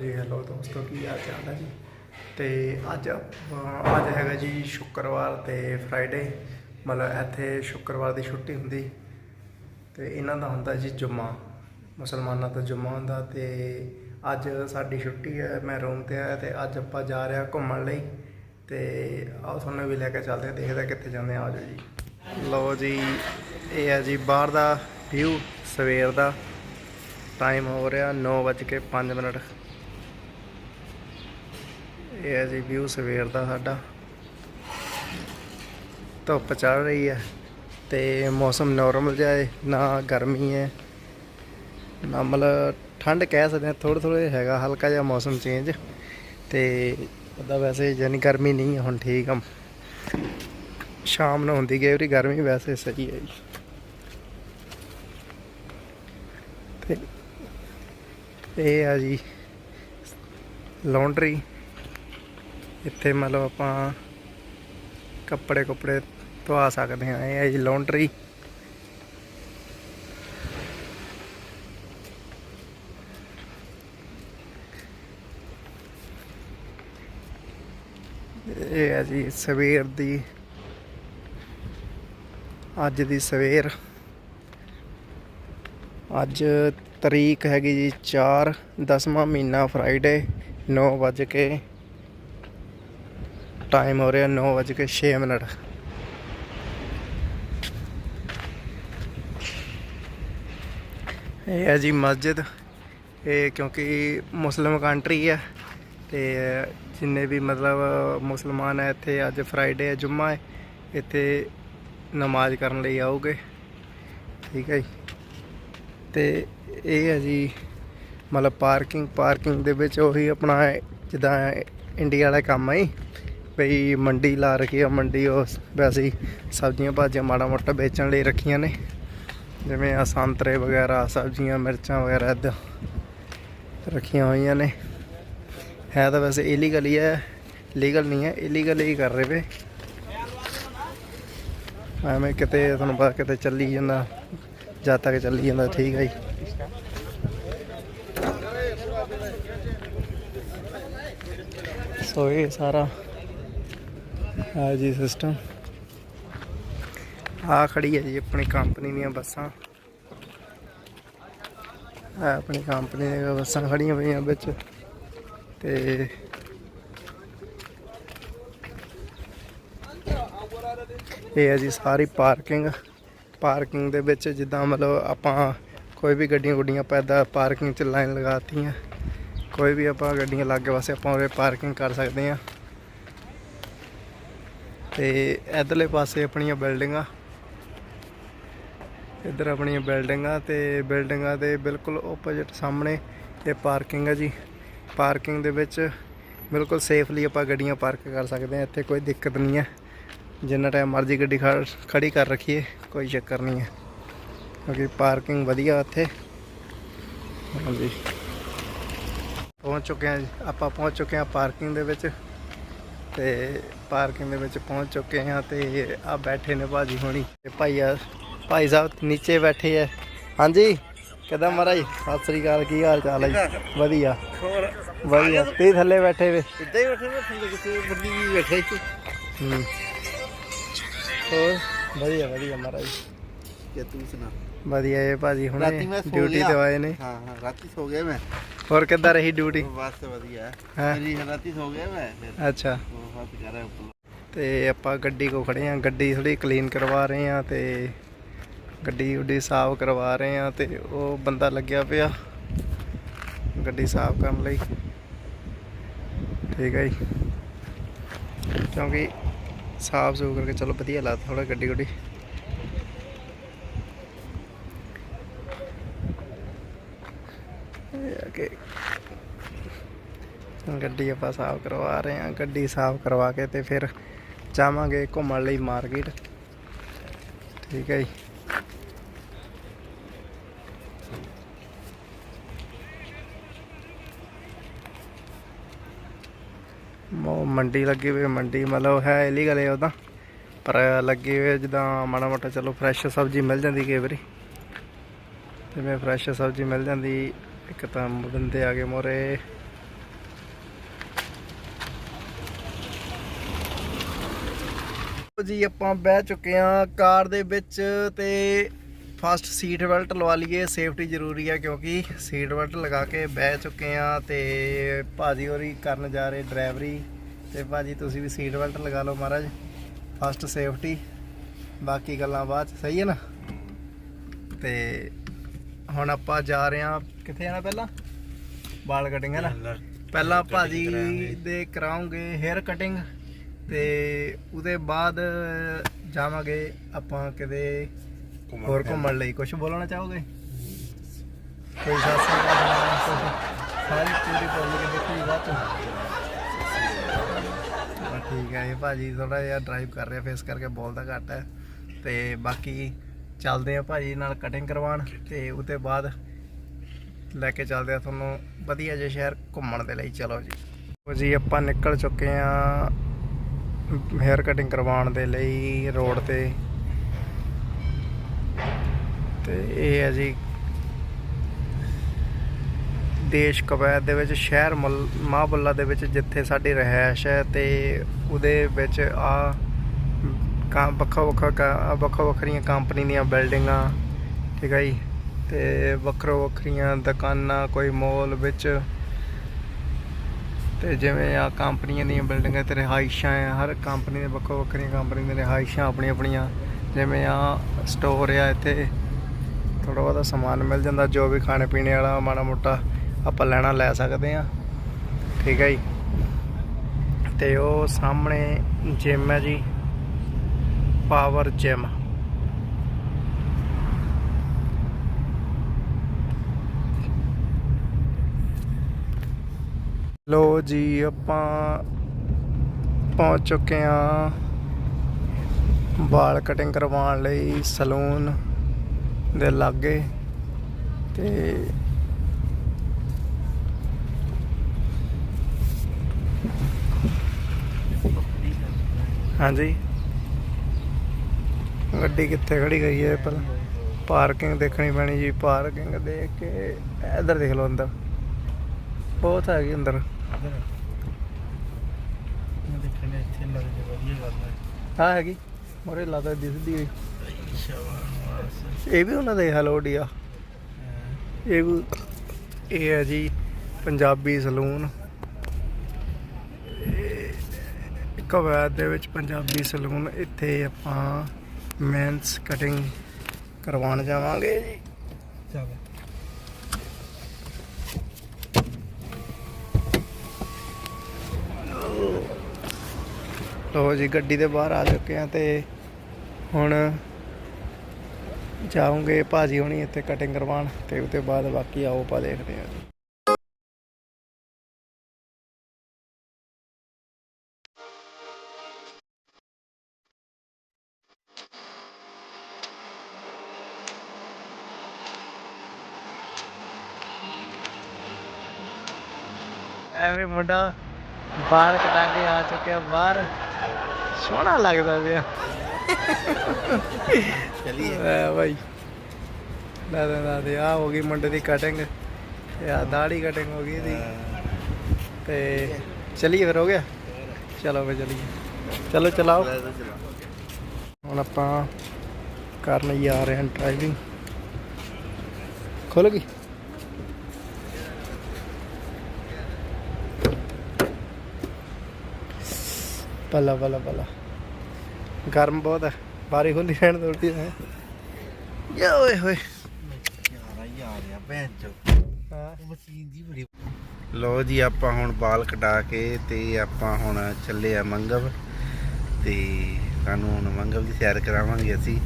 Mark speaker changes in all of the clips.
Speaker 1: ਜੀ ਹੈਲੋ ਦੋਸਤੋ ਕੀ ਹਾਲ ਚਾਲ ਹੈ ਜੀ। ਤੇ ਅੱਜ ਅੱਜ ਹੈਗਾ ਜੀ ਸ਼ੁੱਕਰਵਾਰ ਤੇ ਫਰਾਈਡੇ ਮਤਲਬ ਇੱਥੇ ਸ਼ੁੱਕਰਵਾਰ ਦੀ ਛੁੱਟੀ ਹੁੰਦੀ। ਤੇ ਇਹਨਾਂ ਦਾ ਹੁੰਦਾ ਜੀ ਜੁਮਾ, ਮੁਸਲਮਾਨਾਂ ਦਾ ਜੁਮਾ ਹੁੰਦਾ ਤੇ ਅੱਜ ਸਾਡੀ ਛੁੱਟੀ ਹੈ, ਮੈਂ ਰੂਮ ਤੇ ਆਇਆ ਤੇ ਅੱਜ ਆਪਾਂ ਜਾ ਰਹੇ ਹਾਂ ਘੁੰਮਣ ਲਈ। ਤੇ ਆਓ ਤੁਹਾਨੂੰ ਵੀ ਲੈ ਕੇ ਚੱਲਦੇ ਹਾਂ, ਦੇਖਦੇ ਹਾਂ ਕਿੱਥੇ ਜਾਂਦੇ ਆ ਜਾਓ ਜੀ। ਲਓ ਜੀ, ਇਹ ਹੈ ਜੀ ਬਾਹਰ ਦਾ ਵਿਊ ਸਵੇਰ ਦਾ। ਟਾਈਮ ਹੋ ਰਿਹਾ 9:05 ਮਿੰਟ। ਇਹ ਹੈ ਜੀ ਵਿਊ ਸਵੇਰ ਦਾ ਸਾਡਾ। ਧੁੱਪ ਚੜ ਰਹੀ ਹੈ ਤੇ ਮੌਸਮ ਨਾਰਮਲ ਜਿਹਾ ਹੈ, ਨਾ ਗਰਮੀ ਹੈ। ਨਾ ਮਤਲਬ ਠੰਡ ਕਹਿ ਸਕਦੇ ਹਾਂ, ਥੋੜ੍ਹਾ ਥੋੜ੍ਹਾ ਹੈਗਾ, ਹਲਕਾ ਜਿਹਾ ਮੌਸਮ ਚੇਂਜ ਤੇ ਉਹਦਾ ਵੈਸੇ ਜਾਨੀ ਗਰਮੀ ਨਹੀਂ ਹੁਣ ਠੀਕ ਆ। ਸ਼ਾਮ ਨੂੰ ਹੁੰਦੀ ਗਈ ਉਹਦੀ ਗਰਮੀ ਵੈਸੇ ਸਹੀ ਹੈ ਜੀ। ਤੇ ਇਹ ਆ ਜੀ ਲਾਉਂਡਰੀ ਇੱਥੇ ਮਤਲਬ ਆਪਾਂ ਕੱਪੜੇ ਕੁਪੜੇ ਧਵਾ ਸਕਦੇ ਹਾਂ, ਇਹ ਹੈ ਜੀ ਲਾਉਂਡਰੀ ਇਹ ਹੈ ਜੀ ਸਵੇਰ ਦੀ, ਅੱਜ ਦੀ ਸਵੇਰ। ਅੱਜ ਤਰੀਕ ਹੈਗੀ ਜੀ 4 ਦਸਵਾਂ ਮਹੀਨਾ ਫਰਾਈਡੇ 9 ਵਜ ਕੇ ਟਾਈਮ ਹੋ ਰਿਹਾ 9 ਵਜ ਕੇ 6 ਮਿੰਟ। ਇਹ ਹੈ ਜੀ ਮਸਜਿਦ। ਇਹ ਕਿਉਂਕਿ ਮੁਸਲਿਮ ਕੰਟਰੀ ਹੈ ਤੇ ਜਿੰਨੇ ਵੀ ਮਤਲਬ ਮੁਸਲਮਾਨ ਹੈ ਇੱਥੇ ਅੱਜ ਫਰਾਈਡੇ ਹੈ ਜੁਮਾ ਹੈ, ਇੱਥੇ ਨਮਾਜ਼ ਕਰਨ ਲਈ ਆਉਗੇ ਠੀਕ ਹੈ ਜੀ। ਤੇ ਇਹ ਹੈ ਜੀ ਮਤਲਬ ਪਾਰਕਿੰਗ ਪਾਰਕਿੰਗ ਦੇ ਵਿੱਚ ਉਹੀ ਆਪਣਾ ਜਿੱਦਾਂ ਇੰਡੀਆ ਵਾਲਾ ਕੰਮ ਹੈ ਬਈ ਮੰਡੀ ਲਾ ਰੱਖੀ ਆ, ਮੰਡੀ ਉਹ ਵੈਸੇ ਹੀ ਸਬਜ਼ੀਆਂ ਭਾਜੀਆਂ ਮਾੜਾ ਮੋਟਾ ਵੇਚਣ ਲਈ ਰੱਖੀਆਂ ਨੇ। ਜਿਵੇਂ ਆ ਸੰਤਰੇ ਵਗੈਰਾ, ਸਬਜ਼ੀਆਂ, ਮਿਰਚਾਂ ਵਗੈਰਾ ਇੱਦਾਂ ਰੱਖੀਆਂ ਹੋਈਆਂ ਨੇ। ਹੈ ਤਾਂ ਵੈਸੇ ਇਲੀਗਲ ਹੀ ਹੈ ਲੀਗਲ ਨਹੀਂ ਹੈ ਇਲੀਗਲ ਹੀ ਕਰ ਰਹੇ ਵੇ। ਐਵੇਂ ਕਿਤੇ ਤੁਹਾਨੂੰ ਪਤਾ ਕਿਤੇ ਚੱਲੀ ਜਾਂਦਾ, ਜਦ ਤੱਕ ਚੱਲੀ ਜਾਂਦਾ ਠੀਕ ਹੈ ਜੀ। ਸੋ ਇਹ ਸਾਰਾ ਹੈ ਜੀ ਸਿਸਟਮ ਆ ਖੜੀ ਹੈ ਜੀ ਆਪਣੀ ਕੰਪਨੀ ਦੀਆਂ ਬੱਸਾਂ। ਆ ਆਪਣੀ ਕੰਪਨੀ ਦੀਆਂ ਬੱਸਾਂ ਖੜੀਆਂ ਪਈਆਂ ਵਿੱਚ। ਤੇ ਇਹ ਹੈ ਜੀ ਸਾਰੀ ਪਾਰਕਿੰਗ ਪਾਰਕਿੰਗ ਦੇ ਵਿੱਚ ਜਿੱਦਾਂ ਮਤਲਬ ਆਪਾਂ ਕੋਈ ਵੀ ਗੱਡੀਆਂ ਗੁੱਡੀਆਂ ਪੈਦਾ ਪਾਰਕਿੰਗ 'ਚ ਲਾਈਨ ਲਗਾਤੀਆਂ। ਕੋਈ ਵੀ ਆਪਾਂ ਗੱਡੀਆਂ ਲਾਗੇ ਵਾਸਤੇ ਆਪਾਂ ਉਰੇ ਪਾਰਕਿੰਗ ਕਰ ਸਕਦੇ ਆ ਤੇ ਇਧਰਲੇ ਪਾਸੇ ਆਪਣੀਆਂ ਬਿਲਡਿੰਗਾਂ। ਇੱਧਰ ਆਪਣੀਆਂ ਬਿਲਡਿੰਗਾਂ ਤੇ ਬਿਲਡਿੰਗਾਂ ਦੇ ਬਿਲਕੁਲ ਆਪੋਜ਼ਿਟ ਸਾਹਮਣੇ ਇਹ ਪਾਰਕਿੰਗ ਹੈ ਜੀ। ਪਾਰਕਿੰਗ ਦੇ ਵਿੱਚ ਬਿਲਕੁਲ ਸੇਫਲੀ ਆਪਾਂ ਗੱਡੀਆਂ ਪਾਰਕ ਕਰ ਸਕਦੇ ਹਾਂ, ਇੱਥੇ ਕੋਈ ਦਿੱਕਤ ਨਹੀਂ ਹੈ। ਜਿੰਨਾ ਟਾਈਮ ਮਰਜ਼ੀ ਗੱਡੀ ਖੜ- ਖੜੀ ਕਰ ਰੱਖੀਏ, ਕੋਈ ਚੱਕਰ ਨਹੀਂ ਹੈ। ਕਿਉਂਕਿ ਪਾਰਕਿੰਗ ਵਧੀਆ ਇੱਥੇ। ਹਾਂਜੀ। ਪਹੁੰਚ ਚੁੱਕੇ ਹਾਂ ਜੀ, ਆਪਾਂ ਪਹੁੰਚ ਚੁੱਕੇ ਹਾਂ ਪਾਰਕਿੰਗ ਦੇ ਵਿੱਚ ਤੇ ਪਾਰਕਿੰਗ ਦੇ ਵਿੱਚ ਪਹੁੰਚ ਚੁੱਕੇ ਹਾਂ ਤੇ ਆ ਬੈਠੇ ਨੇ ਭਾਜੀ ਹੋਣੀ। ਤੇ ਭਾਈ ਆ ਭਾਈ ਸਾਹਿਬ ਨੀਚੇ ਬੈਠੇ ਆ। ਹਾਂਜੀ ਕਿਦਾਂ ਮਹਾਰਾਜ? ਸਤਿ ਸ੍ਰੀ ਅਕਾਲ ਕੀ ਹਾਲ ਚਾਲ ਹੈ ਜੀ? ਵਧੀਆ।
Speaker 2: ਹੋਰ?
Speaker 1: ਵਧੀਆ। ਤੇ ਥੱਲੇ ਬੈਠੇ ਵੇ?
Speaker 2: ਇੱਦਾਂ ਹੀ ਬੈਠੇ ਬੈਠੇ ਤੇ ਕਿਸੇ ਵੱਡੀ ਵੀ ਬੈਠੇ। ਸੀ
Speaker 1: ਹੂੰ। ਹੋਰ? ਵਧੀਆ ਵਧੀਆ ਮਹਾਰਾਜ।
Speaker 2: ਕਿ ਤੂੰ ਸੁਣਾ।
Speaker 1: ਵਧੀਆ ਇਹ ਭਾਜੀ ਹੁਣੇ
Speaker 2: ਰਾਤੀ ਮੈਂ ਸੋ
Speaker 1: ਡਿਊਟੀ
Speaker 2: ਗਿਆ।
Speaker 1: ਤੇ ਆਏ ਨੇ।
Speaker 2: ਹਾਂ ਹਾਂ ਰਾਤੀ ਸੋ ਗਿਆ ਮੈਂ।
Speaker 1: ਹੋਰ ਕਿੱਦਾਂ ਰਹੀ ਡਿਊਟੀ
Speaker 2: ਬਸ ਵਧੀਆ।
Speaker 1: ਹੈਂ?
Speaker 2: ਮੇਰੀ ਰਾਤੀ ਸੋ ਗਿਆ ਮੈਂ ਫਿਰ
Speaker 1: ਅੱਛਾ।
Speaker 2: ਉਹ ਹੱਥ ਕਰ ਰਿਹਾ ਉੱਪਰ।
Speaker 1: ਤੇ ਆਪਾਂ ਗੱਡੀ ਕੋ ਖੜੇ ਆ ਗੱਡੀ ਥੋੜੀ ਕਲੀਨ ਕਰਵਾ ਰਹੇ ਆ ਤੇ ਗੱਡੀ ਉੱਡੀ ਸਾਫ਼ ਕਰਵਾ ਰਹੇ ਆ ਤੇ ਉਹ ਬੰਦਾ ਲੱਗਿਆ ਪਿਆ ਗੱਡੀ ਸਾਫ਼ ਕਰਨ ਲਈ। ਠੀਕ ਹੈ ਜੀ। ਕਿਉਂਕਿ ਸਾਫ਼ ਸੂਫ ਕਰਕੇ ਚਲੋ ਵਧੀਆ ਲੱਗਦਾ ਥੋੜਾ ਗੱਡੀ ਗੁੱਡੀ ਇਹ ਆ ਕਿ। ਗੱਡੀ ਆਪਾਂ ਸਾਫ਼ ਕਰਵਾ ਰਹੇ ਹਾਂ। ਗੱਡੀ ਸਾਫ਼ ਕਰਵਾ ਕੇ ਤੇ ਫਿਰ ਜਾਵਾਂਗੇ ਘੁੰਮਣ ਲਈ ਮਾਰਕੀਟ। ਠੀਕ ਹੈ ਜੀ। ਮੋ ਮੰਡੀ ਲੱਗੀ ਹੋਈ ਮੰਡੀ ਮਤਲਬ ਹੈ ਇਲੀਗਲ ਹੈ ਉਹਦਾ ਪਰ ਲੱਗੇ ਹੋਏ ਜਿੱਦਾਂ ਮਾੜਾ ਮੋਟਾ ਚਲੋ ਫਰੈਸ਼ ਸਬਜ਼ੀ ਮਿਲ ਜਾਂਦੀ ਕਈ ਵਾਰੀ। ਜਿਵੇਂ ਫਰੈਸ਼ ਸਬਜ਼ੀ ਮਿਲ ਜਾਂਦੀ। ਇੱਕ ਤਾਂ ਬੰਦੇ ਆ ਗਏ ਮੋਰੇ। ਜੀ ਆਪਾਂ ਬਹਿ ਚੁੱਕੇ ਆ ਕਾਰ ਦੇ ਵਿੱਚ ਤੇ ਫਸਟ ਸੀਟ ਬੈਲਟ ਲਵਾ ਲਈਏ। ਸੇਫਟੀ ਜ਼ਰੂਰੀ ਆ ਕਿਉਂਕਿ ਸੀਟ ਬੈਲਟ ਲਗਾ ਕੇ ਬਹਿ ਚੁੱਕੇ ਆ ਤੇ ਭਾਜੀ ਹੋਰੀ ਕਰਨ ਜਾ ਰਹੇ ਡਰਾਈਵਰੀ। ਤੇ ਭਾਜੀ ਤੁਸੀਂ ਵੀ ਸੀਟ ਬੈਲਟ ਲਗਾ ਲਓ ਮਹਾਰਾਜ। ਫਸਟ ਸੇਫਟੀ ਬਾਕੀ ਗੱਲਾਂ ਬਾਅਦ ਸਹੀ ਹੈ ਨਾ? ਤੇ ਹੁਣ ਆਪਾਂ ਜਾ ਰਹੇ ਆ ਕਿੱਥੇ ਜਾਣਾ ਪਹਿਲਾਂ? ਵਾਲ ਕਟਿੰਗ ਹੈ ਨਾ? ਪਹਿਲਾਂ ਭਾਜੀ ਦੇ ਕਰਾਉਂਗੇ ਹੇਅਰ ਕਟਿੰਗ ਤੇ ਉਹਦੇ ਬਾਅਦ ਜਾਵਾਂਗੇ ਆਪਾਂ ਕਿਤੇ ਹੋਰ ਘੁੰਮਣ ਲਈ। ਕੁਝ ਬੋਲਣਾ ਚਾਹੋਗੇ? ਕੋਈ ਸਾਸੀ ਦਾ ਸਾਰੀ ਪੂਰੀ ਪਬਲਿਕ ਦੇਖੀ ਬਾਤ ਠੀਕ ਹੈ ਇਹ ਭਾਜੀ ਥੋੜਾ ਜਿਹਾ ਡਰਾਈਵ ਕਰ ਰਿਹਾ ਫੇਸ ਕਰਕੇ ਬੋਲਦਾ ਘੱਟ ਹੈ। ਤੇ ਬਾਕੀ ਚੱਲਦੇ ਆ ਭਾਜੀ ਨਾਲ ਕਟਿੰਗ ਕਰਵਾਉਣ ਤੇ ਉਹਦੇ ਬਾਅਦ ਲੈ ਕੇ ਚੱਲਦੇ ਆ ਤੁਹਾਨੂੰ ਵਧੀਆ ਜਿਹਾ ਸ਼ਹਿਰ ਘੁੰਮਣ ਦੇ ਲਈ। ਚਲੋ ਜੀ। ਉਹ ਜੀ, ਆਪਾਂ ਨਿਕਲ ਚੁੱਕੇ ਆ ਹੇਅਰ ਕਟਿੰਗ ਕਰਵਾਉਣ ਦੇ ਲਈ ਰੋਡ ਤੇ। ਤੇ ਇਹ ਹੈ ਜੀ ਦੇਸ਼ ਕਵੈਤ ਦੇ ਵਿੱਚ, ਸ਼ਹਿਰ ਮਾਹਬੱਲਾ ਦੇ ਵਿੱਚ ਜਿੱਥੇ ਸਾਡੀ ਰਹਿائش ਹੈ ਤੇ ਉਹਦੇ ਵਿੱਚ ਆ ਕਾ ਵੱਖੋ ਵੱਖਾ ਵੱਖੋ ਵੱਖਰੀਆਂ ਕੰਪਨੀ ਦੀਆਂ ਬਿਲਡਿੰਗਾਂ, ਠੀਕ ਹੈ ਜੀ। ਤੇ ਵੱਖਰੋ ਵੱਖਰੀਆਂ ਦੁਕਾਨਾਂ, ਕੋਈ ਮੋਲ ਵਿੱਚ। ਤੇ ਜਿਵੇਂ ਆ ਕੰਪਨੀਆਂ ਦੀਆਂ ਬਿਲਡਿੰਗਾਂ ਤੇ ਰਿਹਾਇਸ਼ਾਂ ਆ, ਹਰ ਕੰਪਨੀ ਦੇ ਵੱਖੋ ਵੱਖਰੀਆਂ ਕੰਪਨੀ ਦੀਆਂ ਰਿਹਾਇਸ਼ਾਂ ਆਪਣੀਆਂ ਆਪਣੀਆਂ ਜਿਵੇਂ ਆ ਸਟੋਰ ਆ ਇੱਥੇ ਥੋੜਾ ਬਹੁਤਾ ਸਮਾਨ ਮਿਲ ਜਾਂਦਾ, ਜੋ ਵੀ ਖਾਣੇ ਪੀਣੇ ਵਾਲਾ, ਮਾੜਾ ਮੋਟਾ ਆਪਾਂ ਲੈਣਾ ਲੈ ਸਕਦੇ ਆ ਠੀਕ ਹੈ ਜੀ। ਤੇ ਉਹ ਸਾਹਮਣੇ ਜਿਮ ਹੈ ਜੀ ਪਾਵਰ ਜਿਮ ਲੋ ਜੀ, ਆਪਾਂ ਪਹੁੰਚ ਚੁੱਕੇ ਆ ਵਾਲ ਕਟਿੰਗ ਕਰਵਾਉਣ ਲਈ ਸਲੂਨ ਦੇ ਲਾਗੇ ਤੇ ਹਾਂਜੀ। ਗੱਡੀ ਕਿੱਥੇ ਖੜੀ ਗਈ ਹੈ? ਪਰ ਪਾਰਕਿੰਗ ਦੇਖਣੀ ਪੈਣੀ ਜੀ ਪਾਰਕਿੰਗ ਦੇਖ ਕੇ ਇੱਧਰ ਦੇਖ ਲਓ ਅੰਦਰ। ਬਹੁਤ ਹੈਗੀ ਅੰਦਰ।
Speaker 2: ਦੇਖਣੇ ਇੱਥੇ ਲੱਗ ਜੇ ਵਧੀਆ ਗੱਲ ਹੈ
Speaker 1: ਹਾਂ ਹੈਗੀ। ਮੋਰੇ ਲੱਗਦਾ ਦਿਸਦੀ ਹੋਈ। ਇਹ ਵੀ ਉਹਨਾਂ ਦੇ ਹੈਲੋ ਡੀਆ ਇਹ ਵੀ ਇਹ ਹੈ ਜੀ ਪੰਜਾਬੀ ਸਲੂਨ। ਕਵੈਤ ਦੇ ਵਿੱਚ ਪੰਜਾਬੀ ਸਲੂਨ ਇੱਥੇ ਆਪਾਂ ਮੈਨਸ ਕਟਿੰਗ ਕਰਵਾਉਣ ਜਾਵਾਂਗੇ ਜੀ
Speaker 2: ਚੱਲ
Speaker 1: ਲੋ ਜੀ, ਗੱਡੀ ਦੇ ਬਾਹਰ ਆ ਚੁੱਕੇ ਆ ਤੇ ਹੁਣ ਜਾਉਂਗੇ ਭਾਜੀ ਹੋਣੀ ਇੱਥੇ ਕਟਿੰਗ ਕਰਵਾਉਣ ਤੇ ਉਹਦੇ ਬਾਅਦ ਬਾਕੀ ਆਓ ਆਪਾਂ ਦੇਖਦੇ ਆ ਜੀ। ਐਵੇਂ ਮੁੰਡਾ ਬਾਹਰ ਕਟਾ ਕੇ ਆ ਚੁੱਕਿਆ, ਬਾਹਰ ਸੋਹਣਾ ਲੱਗਦਾ ਪਿਆ।
Speaker 2: ਚਲਿਏ।
Speaker 1: ਭਾਈ ਲੈ ਦੇ ਲੈ ਦੇ ਆ ਹੋ ਗਈ ਮੁੰਡੇ ਦੀ ਕਟਿੰਗ ਤੇ ਆ ਦਾੜੀ ਕਟਿੰਗ ਹੋ ਗਈ ਇਹਦੀ। ਤੇ ਚਲੀਏ ਫਿਰ ਹੋ ਗਿਆ? ਚਲੋ ਫੇ ਚਲੀਏ। ਚਲੋ ਚਲਾਓ।
Speaker 2: ਲੈ
Speaker 1: ਹੁਣ ਆਪਾਂ ਕਰਨ ਜਾ ਰਹੇ ਹਾਂ ਡਰਾਈਵਿੰਗ ਖੁੱਲ ਗਈ? ਬੱਲਾ ਬੱਲਾ ਬੱਲਾ ਗਰਮ ਬਹੁਤ ਹੈ। ਬਾਰੀ ਖੁੱਲੀ ਰਹਿਣ ਦੋੜਦੀ ਹੈ ਯਾ ਓਏ ਹੋਏ।
Speaker 2: ਲੋ ਜੀ, ਆਪਾਂ ਹੁਣ ਬਾਲ ਕਟਾ ਕੇ ਤੇ ਆਪਾਂ ਹੁਣ ਚੱਲੇ ਆ ਮੰਗਵ ਤੇ ਸਾਨੂੰ ਹੁਣ ਮੰਗਵ ਦੀ ਸੈਰ ਕਰਾਵਾਂਗੇ ਅਸੀਂ।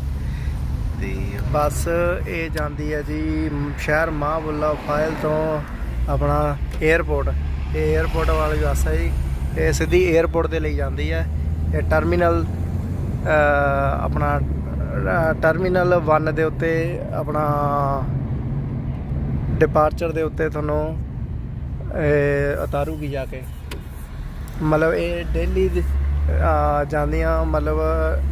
Speaker 2: ਤੇ
Speaker 1: ਬੱਸ ਇਹ ਜਾਂਦੀ ਹੈ ਜੀ, ਸ਼ਹਿਰ ਮਾਹਬੁੱਲਾ ਫਾਇਲ ਤੋਂ ਆਪਣਾ 에어ਪੋਰਟ ਇਹ 에어ਪੋਰਟ ਵਾਲੀ ਬੱਸ ਹੈ ਜੀ। ਇਹ ਸਿੱਧੀ 에어ਪੋਰਟ ਤੇ ਲਈ ਜਾਂਦੀ ਹੈ। ਇਹ ਟਰਮੀਨਲ ਆਪਣਾ ਟਰਮੀਨਲ 1 ਦੇ ਉੱਤੇ ਆਪਣਾ ਡਿਪਾਰਚਰ ਦੇ ਉੱਤੇ ਤੁਹਾਨੂੰ ਇਹ ਉਤਾਰੂਗੀ ਜਾ ਕੇ। ਮਤਲਬ ਇਹ ਡੇਲੀ ਜਾਂਦੀਆਂ, ਮਤਲਬ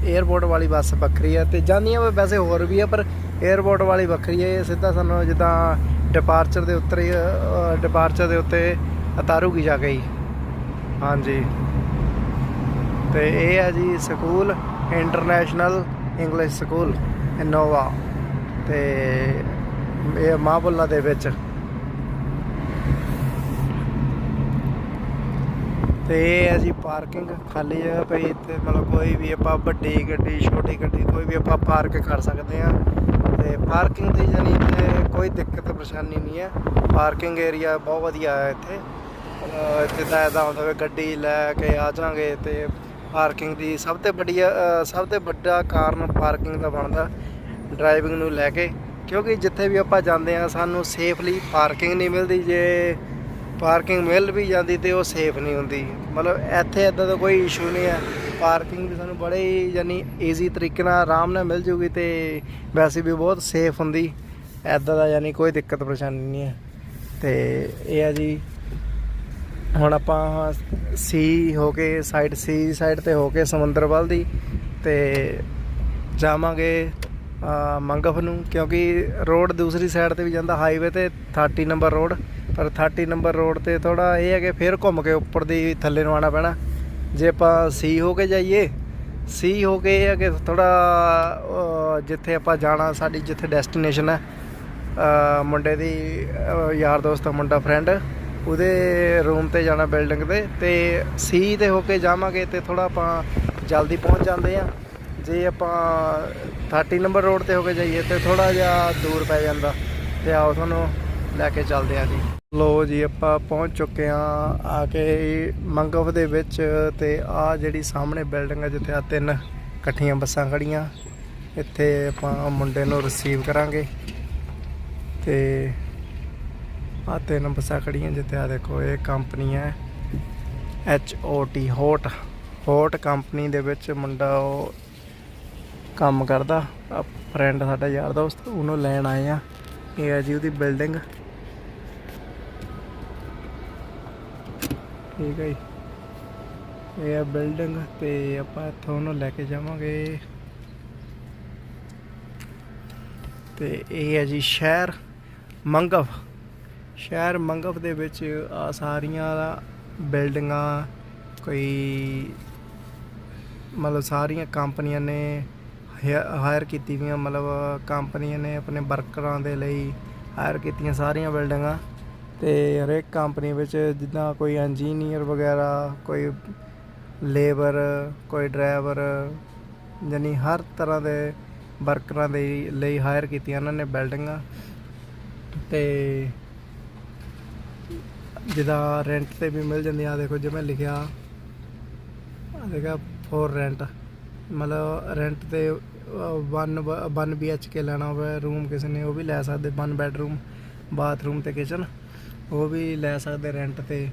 Speaker 1: 에어ਪੋਰਟ ਵਾਲੀ ਬੱਸ ਵੱਖਰੀ ਹੈ ਤੇ ਜਾਂਦੀਆਂ ਵੈਸੇ ਹੋਰ ਵੀ ਹੈ, ਪਰ 에어ਪੋਰਟ ਵਾਲੀ ਵੱਖਰੀ ਹੈ। ਇਹ ਸਿੱਧਾ ਸਾਨੂੰ ਜਿੱਦਾਂ ਡਿਪਾਰਚਰ ਦੇ ਉੱਤੇ ਡਿਪਾਰਚਰ ਦੇ ਉੱਤੇ ਉਤਾਰੂਗੀ ਜਾ ਕੇ ਜੀ ਹਾਂਜੀ। ਤੇ ਇਹ ਹੈ ਜੀ school international English school Innova ਤੇ ਇਹ ਮਾਹਬੁੱਲਾ ਦੇ ਵਿੱਚ। ਤੇ ਇਹ ਹੈ ਜੀ ਪਾਰਕਿੰਗ ਖਾਲੀ ਜਗ੍ਹਾ ਪਈ ਇੱਥੇ ਮਤਲਬ ਕੋਈ ਵੀ ਆਪਾਂ ਵੱਡੀ ਗੱਡੀ, ਛੋਟੀ ਗੱਡੀ, ਕੋਈ ਵੀ ਆਪਾਂ ਪਾਰਕ ਕਰ ਸਕਦੇ ਆ ਤੇ ਪਾਰਕਿੰਗ ਦੀ ਜਾਨੀ ਇੱਥੇ ਕੋਈ ਦਿੱਕਤ, ਪਰੇਸ਼ਾਨੀ ਨਹੀਂ ਹੈ। ਪਾਰਕਿੰਗ ਏਰੀਆ ਬਹੁਤ ਵਧੀਆ ਹੈ ਇੱਥੇ। ਅਹ ਇੱਥੇ ਤਾਂ ਐਦਾਂ ਹੁੰਦਾ ਵੀ ਗੱਡੀ ਲੈ ਕੇ ਆ ਜਾਾਂਗੇ ਤੇ ਪਾਰਕਿੰਗ ਦੀ ਸਭ ਤੋਂ ਵੱਡੀ ਸਭ ਤੋਂ ਵੱਡਾ ਕਾਰਨ ਪਾਰਕਿੰਗ ਦਾ ਬਣਦਾ ਡਰਾਈਵਿੰਗ ਨੂੰ ਲੈ ਕੇ, ਕਿਉਂਕਿ ਜਿੱਥੇ ਵੀ ਆਪਾਂ ਜਾਂਦੇ ਆ ਸਾਨੂੰ ਸੇਫਲੀ ਪਾਰਕਿੰਗ ਨਹੀਂ ਮਿਲਦੀ, ਜੇ ਪਾਰਕਿੰਗ ਮਿਲ ਵੀ ਜਾਂਦੀ ਤੇ ਉਹ ਸੇਫ ਨਹੀਂ ਹੁੰਦੀ। ਮਤਲਬ ਇੱਥੇ ਇਦਾਂ ਦਾ ਕੋਈ ਇਸ਼ੂ ਨਹੀਂ ਹੈ। ਪਾਰਕਿੰਗ ਵੀ ਸਾਨੂੰ ਬੜੇ ਹੀ ਯਾਨੀ ਈਜ਼ੀ ਤਰੀਕੇ ਨਾਲ ਆਰਾਮ ਨਾਲ ਮਿਲ ਜੂਗੀ ਤੇ ਵੈਸੇ ਵੀ ਬਹੁਤ ਸੇਫ ਹੁੰਦੀ। ਐਦਾਂ ਦਾ ਯਾਨੀ ਕੋਈ ਦਿੱਕਤ ਪਰੇਸ਼ਾਨੀ ਨਹੀਂ ਹੈ। ਤੇ ਇਹ ਆ ਜੀ ਹੁਣ ਆਪਾਂ ਸੀ ਹੋ ਕੇ ਸਾਈਡ ਸੀ ਸਾਈਡ ਤੇ ਹੋ ਕੇ ਸਮੁੰਦਰ ਵੱਲ ਦੀ ਤੇ ਜਾਵਾਂਗੇ ਮੰਗਫ ਨੂੰ, ਕਿਉਂਕਿ ਰੋਡ ਦੂਸਰੀ ਸਾਈਡ ਤੇ ਵੀ ਜਾਂਦਾ ਹਾਈਵੇ ਤੇ 30 ਨੰਬਰ ਰੋਡ ਪਰ 30 ਨੰਬਰ ਰੋਡ ਤੇ ਥੋੜਾ ਇਹ ਹੈ ਕਿ ਫਿਰ ਘੁੰਮ ਕੇ ਉੱਪਰ ਦੀ ਥੱਲੇ ਨੂੰ ਆਉਣਾ ਪੈਣਾ। ਜੇ ਆਪਾਂ ਸੀ ਹੋ ਕੇ ਜਾਈਏ ਸੀ ਹੋ ਕੇ ਇਹ ਹੈ ਕਿ ਥੋੜਾ ਜਿੱਥੇ ਆਪਾਂ ਜਾਣਾ, ਸਾਡੀ ਜਿੱਥੇ ਡੈਸਟੀਨੇਸ਼ਨ ਹੈ ਮੁੰਡੇ ਦੀ ਯਾਰ ਦੋਸਤ, ਮੁੰਡਾ ਫਰੈਂਡ ਉਹਦੇ ਰੂਮ ਤੇ ਜਾਣਾ ਬਿਲਡਿੰਗ ਤੇ ਤੇ ਸੀ ਤੇ ਹੋ ਕੇ ਜਾਵਾਂਗੇ ਤੇ ਥੋੜਾ ਆਪਾਂ ਜਲਦੀ ਪਹੁੰਚ ਜਾਂਦੇ ਆ ਜੇ ਆਪਾਂ 30 ਨੰਬਰ ਰੋਡ ਤੇ ਹੋ ਕੇ ਜਾਈਏ ਤੇ ਥੋੜਾ ਜਿਹਾ ਦੂਰ ਪੈ ਜਾਂਦਾ। ਤੇ ਆਓ ਤੁਹਾਨੂੰ ਲੈ ਕੇ ਚੱਲਦੇ ਆ ਜੀ। ਲੋ ਜੀ, ਆਪਾਂ ਪਹੁੰਚ ਚੁੱਕੇ ਆ ਆ ਕੇ ਮੰਗਵ ਦੇ ਵਿੱਚ ਤੇ ਆ ਜਿਹੜੀ ਸਾਹਮਣੇ ਬਿਲਡਿੰਗ ਆ ਜਿੱਥੇ ਆ ਤਿੰਨ ਇਕੱਠੀਆਂ ਬੱਸਾਂ ਖੜੀਆਂ ਇੱਥੇ ਆਪਾਂ ਮੁੰਡੇ ਨੂੰ ਰਿਸੀਵ ਕਰਾਂਗੇ। ਤੇ ਆ ਤਿੰਨ ਬੱਸਾਂ ਖੜੀਆਂ ਜਿੱਥੇ ਆ ਦੇਖੋ ਇਹ ਕੰਪਨੀ ਹੈ H O T hot hot company ਦੇ ਵਿੱਚ ਮੁੰਡਾ ਉਹ ਕੰਮ ਕਰਦਾ। ਫਰੈਂਡ ਸਾਡਾ ਯਾਰ ਦੋਸਤ, ਉਹਨੂੰ ਲੈਣ ਆਏ ਆ। ਇਹ ਹੈ ਜੀ ਉਹਦੀ ਬਿਲਡਿੰਗ ਠੀਕ ਹੈ ਜੀ। ਇਹ ਹੈ ਬਿਲਡਿੰਗ ਤੇ ਆਪਾਂ ਇੱਥੋਂ ਲੈ ਕੇ ਜਾਵਾਂਗੇ। ਤੇ ਇਹ ਹੈ ਜੀ ਸ਼ਹਿਰ ਮੰਗਵ। ਸ਼ਹਿਰ ਮੰਗਫ ਦੇ ਵਿੱਚ ਆ ਸਾਰੀਆਂ ਬਿਲਡਿੰਗਾਂ, ਕੋਈ ਮਤਲਬ ਸਾਰੀਆਂ ਕੰਪਨੀਆਂ ਨੇ ਹਾਇਰ ਕੀਤੀ ਵੀਆਂ ਮਤਲਬ ਕੰਪਨੀਆਂ ਨੇ ਆਪਣੇ ਵਰਕਰਾਂ ਦੇ ਲਈ ਹਾਇਰ ਕੀਤੀਆਂ ਸਾਰੀਆਂ ਬਿਲਡਿੰਗਾਂ। ਤੇ ਹਰੇਕ ਕੰਪਨੀ ਵਿੱਚ ਜਿੱਦਾਂ ਕੋਈ ਇੰਜੀਨੀਅਰ ਵਗੈਰਾ, ਕੋਈ ਲੇਬਰ, ਕੋਈ ਡਰਾਈਵਰ, ਯਾਨੀ ਹਰ ਤਰ੍ਹਾਂ ਦੇ ਵਰਕਰਾਂ ਦੇ ਲਈ ਹਾਇਰ ਕੀਤੀਆਂ ਉਹਨਾਂ ਨੇ ਬਿਲਡਿੰਗਾਂ। ਤੇ ਜਿਹਦਾ ਰੈਂਟ ਤੇ ਵੀ ਮਿਲ ਜਾਂਦੀ ਆ ਦੇਖੋ ਜਿਵੇਂ ਲਿਖਿਆ ਆ ਦੇਖਾ ਫੋਰ ਰੈਂਟ ਮਤਲਬ ਰੈਂਟ ਤੇ 1 1 BHK ਲੈਣਾ ਹੋਵੇ ਰੂਮ ਕਿਸੇ ਨੇ ਉਹ ਵੀ ਲੈ ਸਕਦੇ 1 ਬੈਡਰੂਮ ਬਾਥਰੂਮ ਤੇ ਕਿਚਨ ਉਹ ਵੀ ਲੈ ਸਕਦੇ ਰੈਂਟ ਤੇ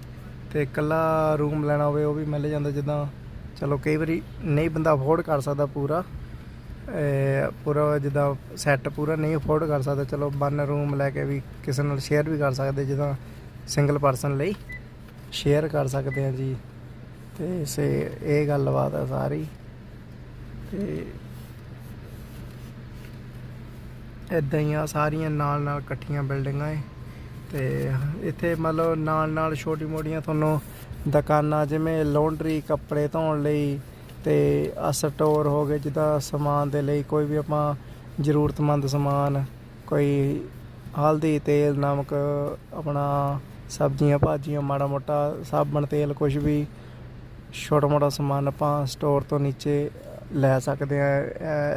Speaker 1: ਤੇ ਇਕੱਲਾ ਰੂਮ ਲੈਣਾ ਹੋਵੇ, ਉਹ ਵੀ ਮਿਲ ਜਾਂਦਾ ਜਿੱਦਾਂ, ਚਲੋ ਕਈ ਵਾਰੀ ਨਹੀਂ ਬੰਦਾ ਅਫੋਰਡ ਕਰ ਸਕਦਾ ਪੂਰਾ ਪੂਰਾ ਜਿੱਦਾਂ ਸੈੱਟ ਪੂਰਾ ਨਹੀਂ ਅਫੋਰਡ ਕਰ ਸਕਦਾ, ਚਲੋ ਵਨ ਰੂਮ ਲੈ ਕੇ ਵੀ ਕਿਸੇ ਨਾਲ ਸ਼ੇਅਰ ਵੀ ਕਰ ਸਕਦੇ, ਜਿੱਦਾਂ ਸਿੰਗਲ ਪਰਸਨ ਲਈ ਸ਼ੇਅਰ ਕਰ ਸਕਦੇ ਆ ਜੀ। ਤੇ ਸੇ ਇਹ ਗੱਲਬਾਤ ਆ ਸਾਰੀ। ਤੇ ਇਦਾਂ ਹੀ ਆ, ਸਾਰੀਆਂ ਨਾਲ ਨਾਲ ਇਕੱਠੀਆਂ ਬਿਲਡਿੰਗਾਂ ਏ ਤੇ ਇੱਥੇ ਮਤਲਬ ਨਾਲ ਨਾਲ ਛੋਟੀ ਮੋਟੀਆਂ ਤੁਹਾਨੂੰ ਦੁਕਾਨਾਂ, ਜਿਵੇਂ ਲੌਂਡਰੀ ਕੱਪੜੇ ਧੋਣ ਲਈ ਤੇ ਆ ਸਟੋਰ ਹੋ ਗਏ, ਜਿੱਦਾਂ ਸਮਾਨ ਦੇ ਲਈ ਕੋਈ ਵੀ ਆਪਾਂ ਜ਼ਰੂਰਤਮੰਦ ਸਮਾਨ, ਕੋਈ ਹਲਦੀ, ਤੇਲ, ਨਮਕ, ਆਪਣਾ ਸਬਜ਼ੀਆਂ, ਭਾਜੀਆਂ, ਮਾੜਾ ਮੋਟਾ ਸਾਬਣ, ਤੇਲ ਕੁਝ ਵੀ, ਛੋਟਾ ਮੋਟਾ ਸਮਾਨ ਆਪਾਂ ਸਟੋਰ ਤੋਂ ਨੀਚੇ ਲੈ ਸਕਦੇ ਆ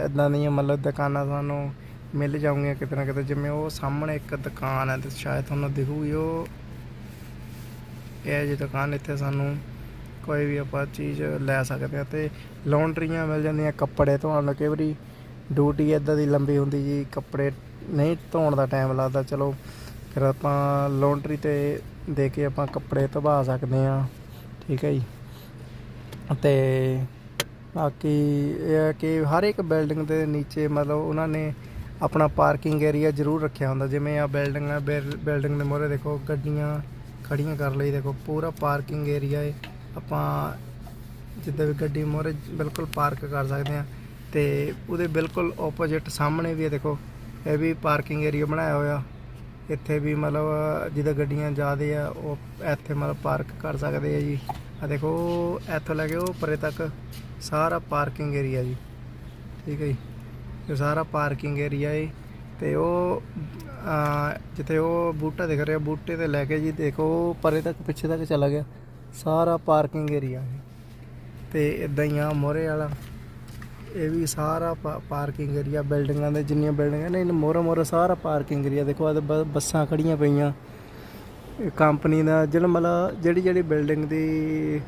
Speaker 1: ਇਦਾਂ ਦੀਆਂ ਮਤਲਬ ਦੁਕਾਨਾਂ ਸਾਨੂੰ ਮਿਲ ਜਾਊਗੀਆਂ ਕਿਤੇ ਨਾ ਕਿਤੇ। ਜਿਵੇਂ ਉਹ ਸਾਹਮਣੇ ਇੱਕ ਦੁਕਾਨ ਹੈ ਤੇ ਸ਼ਾਇਦ ਤੁਹਾਨੂੰ ਦਿਖੂਗੀ ਉਹ। ਇਹ ਜੀ ਦੁਕਾਨ ਇੱਥੇ ਸਾਨੂੰ ਕੋਈ ਵੀ ਆਪਾਂ ਚੀਜ਼ ਲੈ ਸਕਦੇ ਆ ਤੇ ਲੌਂਡਰੀਆਂ ਮਿਲ ਜਾਂਦੀਆਂ ਕੱਪੜੇ ਧੋਣ ਨੂੰ। ਕਈ ਵਾਰੀ ਡਿਊਟੀ ਇਦਾਂ ਦੀ ਲੰਬੀ ਹੁੰਦੀ ਜੀ, ਕੱਪੜੇ ਨਹੀਂ ਧੋਣ ਦਾ ਟਾਈਮ ਲੱਗਦਾ, ਚਲੋ ਫਿਰ ਆਪਾਂ ਲਾਉਂਡਰੀ ਤੇ ਦੇ ਕੇ ਆਪਾਂ ਕੱਪੜੇ ਧਵਾ ਸਕਦੇ ਆ ਠੀਕ ਹੈ ਜੀ। ਤੇ ਬਾਕੀ ਇਹ ਹੈ ਕਿ ਹਰ ਇੱਕ ਬਿਲਡਿੰਗ ਦੇ ਨੀਚੇ ਮਤਲਬ ਉਹਨਾਂ ਨੇ ਆਪਣਾ ਪਾਰਕਿੰਗ ਏਰੀਆ ਜ਼ਰੂਰ ਰੱਖਿਆ ਹੁੰਦਾ। ਜਿਵੇਂ ਆ ਬਿਲਡਿੰਗ ਆ ਬਿਲਡਿੰਗ ਦੇ ਮੂਹਰੇ ਦੇਖੋ ਗੱਡੀਆਂ ਖੜੀਆਂ ਕਰ ਲਈ, ਦੇਖੋ ਪੂਰਾ ਪਾਰਕਿੰਗ ਏਰੀਆ ਹੈ। ਆਪਾਂ ਜਿੱਦਾਂ ਵੀ ਗੱਡੀ ਮੂਹਰੇ ਬਿਲਕੁਲ ਪਾਰਕ ਕਰ ਸਕਦੇ ਆ ਤੇ ਉਹਦੇ ਬਿਲਕੁਲ ਆਪੋਜ਼ਿਟ ਸਾਹਮਣੇ ਵੀ ਹੈ ਦੇਖੋ, ਇਹ ਵੀ ਪਾਰਕਿੰਗ ਏਰੀਆ ਬਣਾਇਆ ਹੋਇਆ। ਇੱਥੇ ਵੀ ਮਤਲਬ ਜਿੱਦਾਂ ਗੱਡੀਆਂ ਜ਼ਿਆਦੇ ਆ, ਉਹ ਇੱਥੇ ਮਤਲਬ ਪਾਰਕ ਕਰ ਸਕਦੇ ਆ ਜੀ। ਆ ਦੇਖੋ, ਇੱਥੋਂ ਲੈ ਕੇ ਉਹ ਪਰੇ ਤੱਕ ਸਾਰਾ ਪਾਰਕਿੰਗ ਏਰੀਆ ਜੀ। ਠੀਕ ਹੈ ਜੀ। ਇਹ ਸਾਰਾ ਪਾਰਕਿੰਗ ਏਰੀਆ ਹੈ ਤੇ ਉਹ ਜਿੱਥੇ ਉਹ ਬੂਟਾ ਦਿਖ ਰਿਹਾ, ਬੂਟੇ ਤੇ ਲੈ ਕੇ ਜੀ, ਦੇਖੋ ਉਹ ਪਰੇ ਤੱਕ, ਪਿੱਛੇ ਤੱਕ ਚਲਾ ਗਿਆ। ਸਾਰਾ ਪਾਰਕਿੰਗ ਏਰੀਆ ਹੈ ਤੇ ਇਦਾਂ ਹੀ ਆ ਮੋਰੇ ਵਾਲਾ। ਇਹ ਵੀ ਸਾਰਾ ਪਾਰਕਿੰਗ ਏਰੀਆ ਬਿਲਡਿੰਗਾਂ ਦੇ ਜਿੰਨੀਆਂ ਬਿਲਡਿੰਗਾਂ ਨੇ ਇਹਨਾਂ ਮੋਰੇ ਮੋਰੇ ਸਾਰਾ ਪਾਰਕਿੰਗ ਏਰੀਆ ਦੇਖੋ ਆ ਬੱਸਾਂ ਖੜੀਆਂ ਪਈਆਂ। ਕੰਪਨੀ ਦਾ ਜਿਹੜਾ ਮਤਲਬ ਜਿਹੜੀ ਜਿਹੜੀ ਬਿਲਡਿੰਗ ਦੀ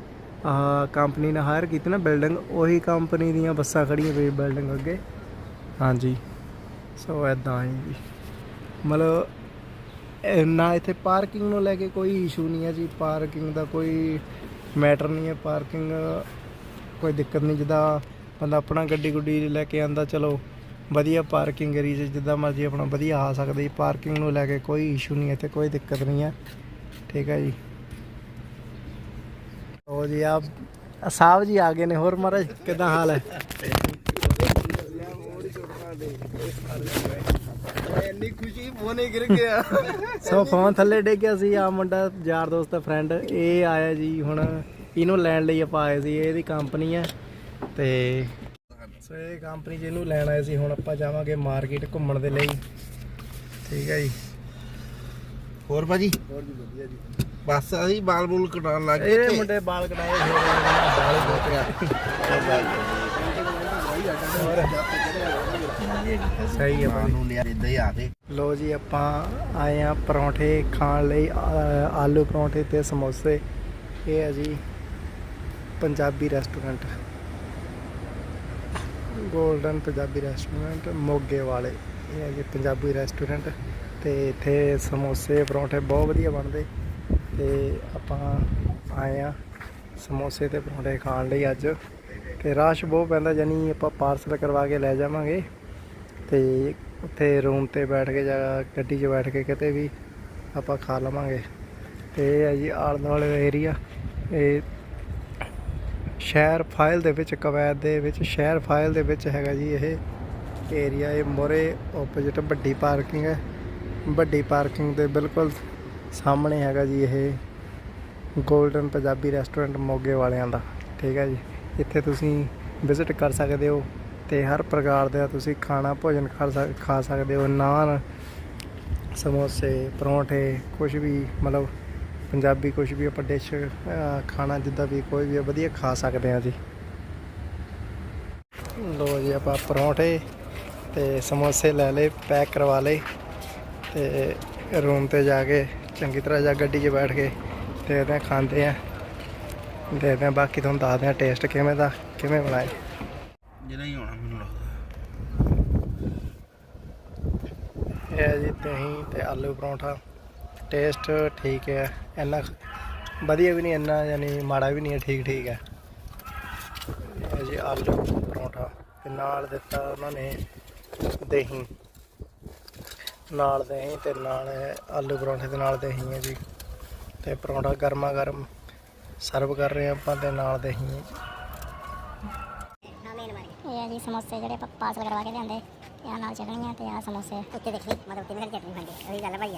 Speaker 1: ਆਹ ਕੰਪਨੀ ਨੇ ਹਾਇਰ ਕੀਤੀ ਨਾ ਬਿਲਡਿੰਗ ਉਹੀ ਕੰਪਨੀ ਦੀਆਂ ਬੱਸਾਂ ਖੜੀਆਂ ਪਈ ਬਿਲਡਿੰਗ ਅੱਗੇ। ਹਾਂਜੀ। ਸੋ ਐਦਾਂ ਹੈ ਜੀ। ਮਤਲਬ ਨਾ ਇੱਥੇ ਪਾਰਕਿੰਗ ਨੂੰ ਲੈ ਕੇ ਕੋਈ ਇਸ਼ੂ ਨਹੀਂ ਹੈ ਜੀ। ਪਾਰਕਿੰਗ ਦਾ ਕੋਈ ਮੈਟਰ ਨਹੀਂ ਹੈ। ਪਾਰਕਿੰਗ ਕੋਈ ਦਿੱਕਤ ਨਹੀਂ। ਜਿੱਦਾਂ ਬੰਦਾ ਆਪਣਾ ਗੱਡੀ ਗੁੱਡੀ ਲੈ ਕੇ ਆਂਦਾ ਚਲੋ ਵਧੀਆ ਪਾਰਕਿੰਗ ਏਰੀਆ 'ਚ ਜਿੱਦਾਂ ਮਰਜ਼ੀ ਆਪਣਾ ਵਧੀਆ ਆ ਸਕਦੇ ਜੀ। ਪਾਰਕਿੰਗ ਨੂੰ ਲੈ ਕੇ ਕੋਈ ਇਸ਼ੂ ਨਹੀਂ ਹੈ ਇੱਥੇ ਕੋਈ ਦਿੱਕਤ ਨਹੀਂ ਹੈ। ਠੀਕ ਹੈ ਜੀ। ਉਹ ਜੀ ਆਪ ਸਾਹਿਬ ਜੀ ਆ ਗਏ ਨੇ ਹੋਰ ਮਹਾਰਾਜ ਕਿਦਾਂ ਹਾਲ ਹੈ?
Speaker 2: ਇੰਨੀ ਖੁਸ਼ੀ ਫੋਨੇ ਗਿਰ ਗਿਆ।
Speaker 1: ਸੋ ਫੋਨ ਥੱਲੇ ਡਿੱਗ ਗਿਆ ਸੀ ਆ ਮੁੰਡਾ ਯਾਰ ਦੋਸਤ ਫਰੈਂਡ ਇਹ ਆਇਆ ਜੀ ਹੁਣ ਇਹਨੂੰ ਲੈਣ ਲਈ ਆਪਾਂ ਆਏ ਸੀ ਇਹਦੀ ਕੰਪਨੀ ਹੈ। ਤੇ ਸੋ ਇਹ ਕੰਪਨੀ ਜਿਹਨੂੰ ਲੈਣ ਆਏ ਸੀ ਹੁਣ ਆਪਾਂ ਜਾਵਾਂਗੇ ਮਾਰਕੀਟ ਘੁੰਮਣ ਦੇ ਲਈ। ਠੀਕ ਹੈ ਜੀ।
Speaker 2: ਹੋਰ ਭਾਜੀ? ਹੋਰ ਜੀ ਵਧੀਆ ਜੀ। ਬਸ ਅਸੀਂ ਬਾਲ ਬੂਲ ਕਟਾਉਣ ਲੱਗ ਗਏ।
Speaker 1: ਇਹ। ਮੁੰਡੇ ਬਾਲ ਕਟਾਏ ਫਿਰ ਬਾਲ ਬਹੁਤ ਸਹੀ ਹੈ
Speaker 2: ਮਾਂ
Speaker 1: ਭਾਈ
Speaker 2: ਨੂੰ ਲਿਆ ਇਦਾਂ ਹੀ ਆ ਤੇ
Speaker 1: ਲੋ ਜੀ ਆਪਾਂ ਆਏ ਆ ਪਰੌਂਠੇ ਖਾਣ ਲਈ ਆ- ਆਲੂ ਪਰੌਂਠੇ ਤੇ ਸਮੋਸੇ। ਇਹ ਹੈ ਜੀ Punjabi restaurant golden Punjabi restaurant ਮੋਗੇ ਵਾਲੇ। ਇਹ ਹੈ ਜੀ ਪੰਜਾਬੀ ਰੈਸਟੋਰੈਂਟ ਤੇ ਇੱਥੇ ਸਮੋਸੇ, ਪਰੌਂਠੇ ਬਹੁਤ ਵਧੀਆ ਬਣਦੇ। ਤੇ ਆਪਾਂ ਆਏ ਆ ਸਮੋਸੇ ਤੇ ਪਰੌਂਠੇ ਖਾਣ ਲਈ ਅੱਜ। ਤੇ ਰਸ਼ ਬਹੁਤ ਪੈਂਦਾ ਜਾਨੀ ਆਪਾਂ ਪਾਰਸਲ ਕਰਵਾ ਕੇ ਲੈ ਜਾਵਾਂਗੇ। ਤੇ ਉੱਥੇ ਰੂਮ ਤੇ ਬੈਠ ਕੇ ਜਾਂ ਗੱਡੀ 'ਚ ਬੈਠ ਕੇ ਕਿਤੇ ਵੀ ਆਪਾਂ ਖਾ ਲਵਾਂਗੇ। ਤੇ ਇਹ ਹੈ ਜੀ ਆਲ਼ ਦੁਆਲੇ ਏਰੀਆ ਇਹ ਸ਼ਹਿਰ ਫਾਈਲ ਦੇ ਵਿੱਚ, ਕਵੈਤ ਦੇ ਵਿੱਚ, ਸ਼ਹਿਰ ਫਾਈਲ ਦੇ ਵਿੱਚ ਹੈਗਾ ਜੀ ਇਹ ਏਰੀਆ ਇਹ ਮੋਰੇ ਆਪੋਜ਼ਿਟ ਵੱਡੀ ਪਾਰਕਿੰਗ ਹੈ। ਵੱਡੀ ਪਾਰਕਿੰਗ ਦੇ ਬਿਲਕੁਲ ਸਾਹਮਣੇ ਹੈਗਾ ਜੀ ਇਹ 골ਡਨ ਪੰਜਾਬੀ ਰੈਸਟੋਰੈਂਟ ਮੋਗੇ ਵਾਲਿਆਂ ਦਾ, ਠੀਕ ਹੈ ਜੀ। ਇੱਥੇ ਤੁਸੀਂ ਵਿਜ਼ਿਟ ਕਰ ਸਕਦੇ ਹੋ ਤੇ ਹਰ ਪ੍ਰਕਾਰ ਦਾ ਤੁਸੀਂ ਖਾਣਾ, ਭੋਜਨ ਖਾ ਸਕ- ਖਾ ਸਕਦੇ ਹੋ। ਨਾਨ, ਸਮੋਸੇ, ਪਰੌਂਠੇ ਕੁਝ ਵੀ ਮਤਲਬ ਪੰਜਾਬੀ ਕੁਝ ਵੀ ਆਪਾਂ ਡਿਸ਼ ਖਾਣਾ ਜਿੱਦਾਂ ਵੀ ਕੋਈ ਵੀ ਆ, ਵਧੀਆ ਖਾ ਸਕਦੇ ਹਾਂ ਜੀ। ਲੋ ਜੀ ਆਪਾਂ ਪਰੌਂਠੇ ਤੇ ਸਮੋਸੇ ਲੈ ਲਏ ਪੈਕ ਕਰਵਾ ਲਏ ਤੇ ਰੂਮ ਤੇ ਜਾ ਕੇ ਚੰਗੀ ਤਰ੍ਹਾਂ ਜਾ ਗੱਡੀ 'ਚ ਬੈਠ ਕੇ ਦੇਖਦੇ ਹਾਂ ਖਾਂਦੇ ਆ ਦੇਖਦੇ ਹਾਂ ਬਾਕੀ ਤੁਹਾਨੂੰ ਦੱਸਦੇ ਹਾਂ ਟੇਸਟ ਕਿਵੇਂ ਦਾ ਕਿਵੇਂ ਬਣਾਏ
Speaker 2: ਜਿਹੜਾ ਹੀ ਹੋਣਾ ਮੈਨੂੰ ਲੱਗਦਾ।
Speaker 1: ਇਹ ਜੀ ਦਹੀਂ ਤੇ ਆਲੂ ਪਰੌਂਠਾ। ਟੇਸਟ ਠੀਕ ਹੈ ਇੰਨਾ ਵਧੀਆ ਵੀ ਨਹੀਂ ਇੰਨਾ ਯਾਨੀ ਮਾੜਾ ਵੀ ਨਹੀਂ ਹੈ ਠੀਕ ਠੀਕ ਹੈ। ਜੀ ਆਲੂ ਪਰੌਂਠਾ ਤੇ ਨਾਲ ਦਿੱਤਾ ਉਹਨਾਂ ਨੇ ਦਹੀਂ। ਨਾਲ ਦਹੀਂ ਤੇ ਨਾਲ ਆਲੂ ਪਰੌਂਠੇ ਦੇ ਨਾਲ ਦਹੀਂ ਹੈ ਜੀ। ਤੇ ਪਰੌਂਠਾ ਗਰਮਾ ਗਰਮ ਸਰਵ ਕਰ ਰਹੇ ਹਾਂ ਆਪਾਂ ਤੇ ਨਾਲ ਦਹੀਂ ਹੈ
Speaker 3: ਇਹ ਆ ਜੀ ਸਮੋਸੇ ਜਿਹੜੇ ਆਪਾਂ ਪਾਰਸਲ ਕਰਵਾ ਕੇ ਲਿਆਂਦੇ ਇਹ ਨਾਲ ਚਟਣੀਆਂ ਤੇ ਆ ਸਮੋਸੇ। ਉੱਤੇ ਦੇਖੀ ਮਤਲਬ ਕਿੰਨੀ ਸਾਰੀ ਚਟਣੀ ਖਾਂਦੇ ਉਹੀ ਗੱਲ ਭਾਈ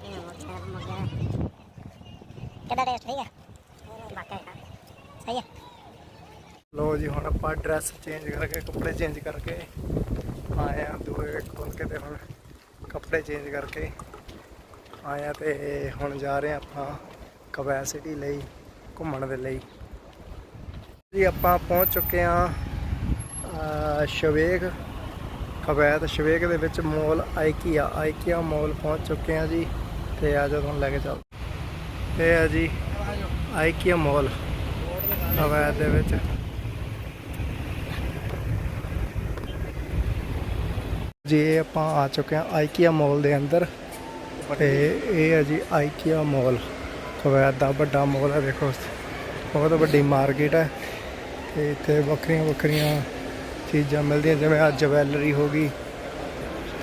Speaker 3: ਚੱਕ ਮੁੱਕ ਗਿਆ ਮੁੱਕ ਗਿਆ ਕਿਦਾਂ ਟੇਸਟ ਠੀਕ ਹੈ ਬਾਕੀ ਸਹੀ ਹੈ
Speaker 1: ਲੋ ਜੀ, ਹੁਣ ਆਪਾਂ ਡਰੈਸ ਚੇਂਜ ਕਰਕੇ, ਕੱਪੜੇ ਚੇਂਜ ਕਰਕੇ ਆਏ ਆ ਦੂਏ ਖੋਲ ਕੇ ਤੇ ਹੁਣ ਕੱਪੜੇ ਚੇਂਜ ਕਰਕੇ ਆਏ ਆ ਤੇ ਹੁਣ ਜਾ ਰਹੇ ਆ ਆਪਾਂ ਕਪੈਸਿਟੀ ਲਈ, ਘੁੰਮਣ ਦੇ ਲਈ। ਜੀ, ਆਪਾਂ ਪਹੁੰਚ ਚੁੱਕੇ ਆ ਸ਼ਵੇਕ ਕਵੈਤ ਸ਼ਵੇਕ ਦੇ ਵਿੱਚ ਮੋਲ ਆਈਕੀਆ। ਆਈਕੀਆ ਮੋਲ ਪਹੁੰਚ ਚੁੱਕੇ ਆ ਜੀ। ਤੇ ਆ ਜਾਓ, ਤੁਹਾਨੂੰ ਲੈ ਕੇ ਚੱਲ ਇਹ ਆ ਜੀ ਆਈਕੀਆ ਮੋਲ ਕਵੈਤ ਦੇ ਵਿੱਚ। ਜੀ ਆਪਾਂ ਆ ਚੁੱਕੇ ਹਾਂ ਆਈਕੀਆ ਮਾਲ ਦੇ ਅੰਦਰ। ਤੇ ਇਹ ਹੈ ਜੀ ਆਈਕੀਆ ਮਾਲ ਕੁਵੈਤ ਦਾ ਵੱਡਾ ਮਾਲ ਹੈ ਦੇਖੋ ਬਹੁਤ ਵੱਡੀ ਮਾਰਕੀਟ ਹੈ ਤੇ ਇੱਥੇ ਵੱਖਰੀਆਂ ਵੱਖਰੀਆਂ ਚੀਜ਼ਾਂ ਮਿਲਦੀਆਂ, ਜਿਵੇਂ ਆ ਜਵੈਲਰੀ ਹੋ ਗਈ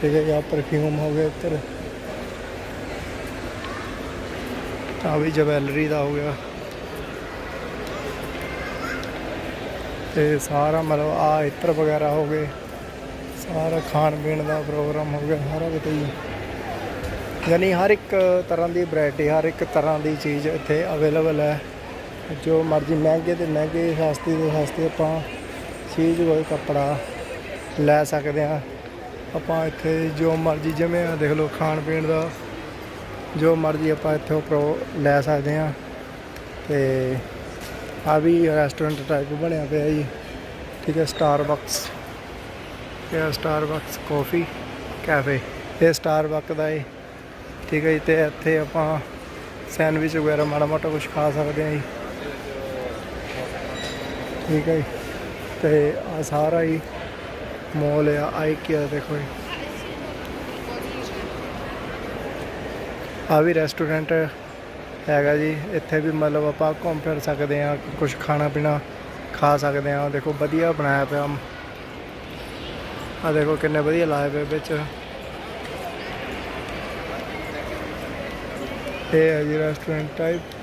Speaker 1: ਠੀਕ ਹੈ ਜਾਂ ਪਰਫਿਊਮ ਹੋ ਗਏ ਇੱਧਰ। ਆ ਵੀ ਜਵੈਲਰੀ ਦਾ ਹੋ ਗਿਆ। ਤੇ ਸਾਰਾ ਮਤਲਬ ਆ ਇਤਰ ਵਗੈਰਾ ਹੋ ਗਏ। ਸਾਰਾ ਖਾਣ ਪੀਣ ਦਾ ਪ੍ਰੋਗਰਾਮ ਹੋ ਗਿਆ, ਸਾਰਾ ਕਿਤੇ ਹੀ। ਯਾਨੀ ਹਰ ਇੱਕ ਤਰ੍ਹਾਂ ਦੀ ਵੈਰਾਈਟੀ, ਹਰ ਇੱਕ ਤਰ੍ਹਾਂ ਦੀ ਚੀਜ਼ ਇੱਥੇ ਅਵੇਲੇਬਲ ਹੈ। ਜੋ ਮਰਜ਼ੀ ਮਹਿੰਗੇ ਤੇ ਮਹਿੰਗੇ, ਸਸਤੀ ਤੋਂ ਸਸਤੀ ਆਪਾਂ ਚੀਜ਼ ਕੋਈ ਕੱਪੜਾ ਲੈ ਸਕਦੇ ਆ ਆਪਾਂ ਇੱਥੇ ਜੋ ਮਰਜ਼ੀ, ਜਿਵੇਂ ਆ ਦੇਖ ਲਓ, ਖਾਣ ਪੀਣ ਦਾ ਜੋ ਮਰਜ਼ੀ ਆਪਾਂ ਇੱਥੋਂ ਪ੍ਰੋ ਲੈ ਸਕਦੇ ਆ ਤੇ ਆ ਵੀ ਰੈਸਟੋਰੈਂਟ ਟਾਈਪ ਬਣਿਆ ਪਿਆ ਜੀ। ਠੀਕ ਹੈ ਸਟਾਰਬਕਸ ਇਹ ਸਟਾਰਬਕਸ ਕਾਫੀ ਕੈਫੇ ਇਹ ਸਟਾਰਬਕ ਦਾ ਹੈ ਠੀਕ ਹੈ ਜੀ, ਤੇ ਇੱਥੇ ਆਪਾਂ ਸੈਂਡਵਿਚ ਵਗੈਰਾ ਮਾੜਾ ਮੋਟਾ ਕੁਝ ਖਾ ਸਕਦੇ ਹਾਂ ਜੀ। ਠੀਕ ਹੈ ਜੀ, ਤੇ ਆ ਸਾਰਾ ਹੀ ਮੋਲ ਆ ਆਈਕਿਆ ਦੇਖੋ ਜੀ। ਆ ਵੀ ਰੈਸਟੋਰੈਂਟ ਹੈਗਾ ਜੀ। ਇੱਥੇ ਵੀ ਮਤਲਬ ਆਪਾਂ ਘੁੰਮ ਫਿਰ ਸਕਦੇ ਆ ਕੁਝ ਖਾਣਾ ਪੀਣਾ ਖਾ ਸਕਦੇ ਆ ਦੇਖੋ ਵਧੀਆ ਬਣਾਇਆ ਪਿਆ। ਆ ਦੇਖੋ ਕਿੰਨੇ ਵਧੀਆ ਲਾਏ ਪਏ ਵਿੱਚ। ਇਹ ਹੈ ਜੀ ਰੈਸਟੋਰੈਂਟ ਟਾਈਪ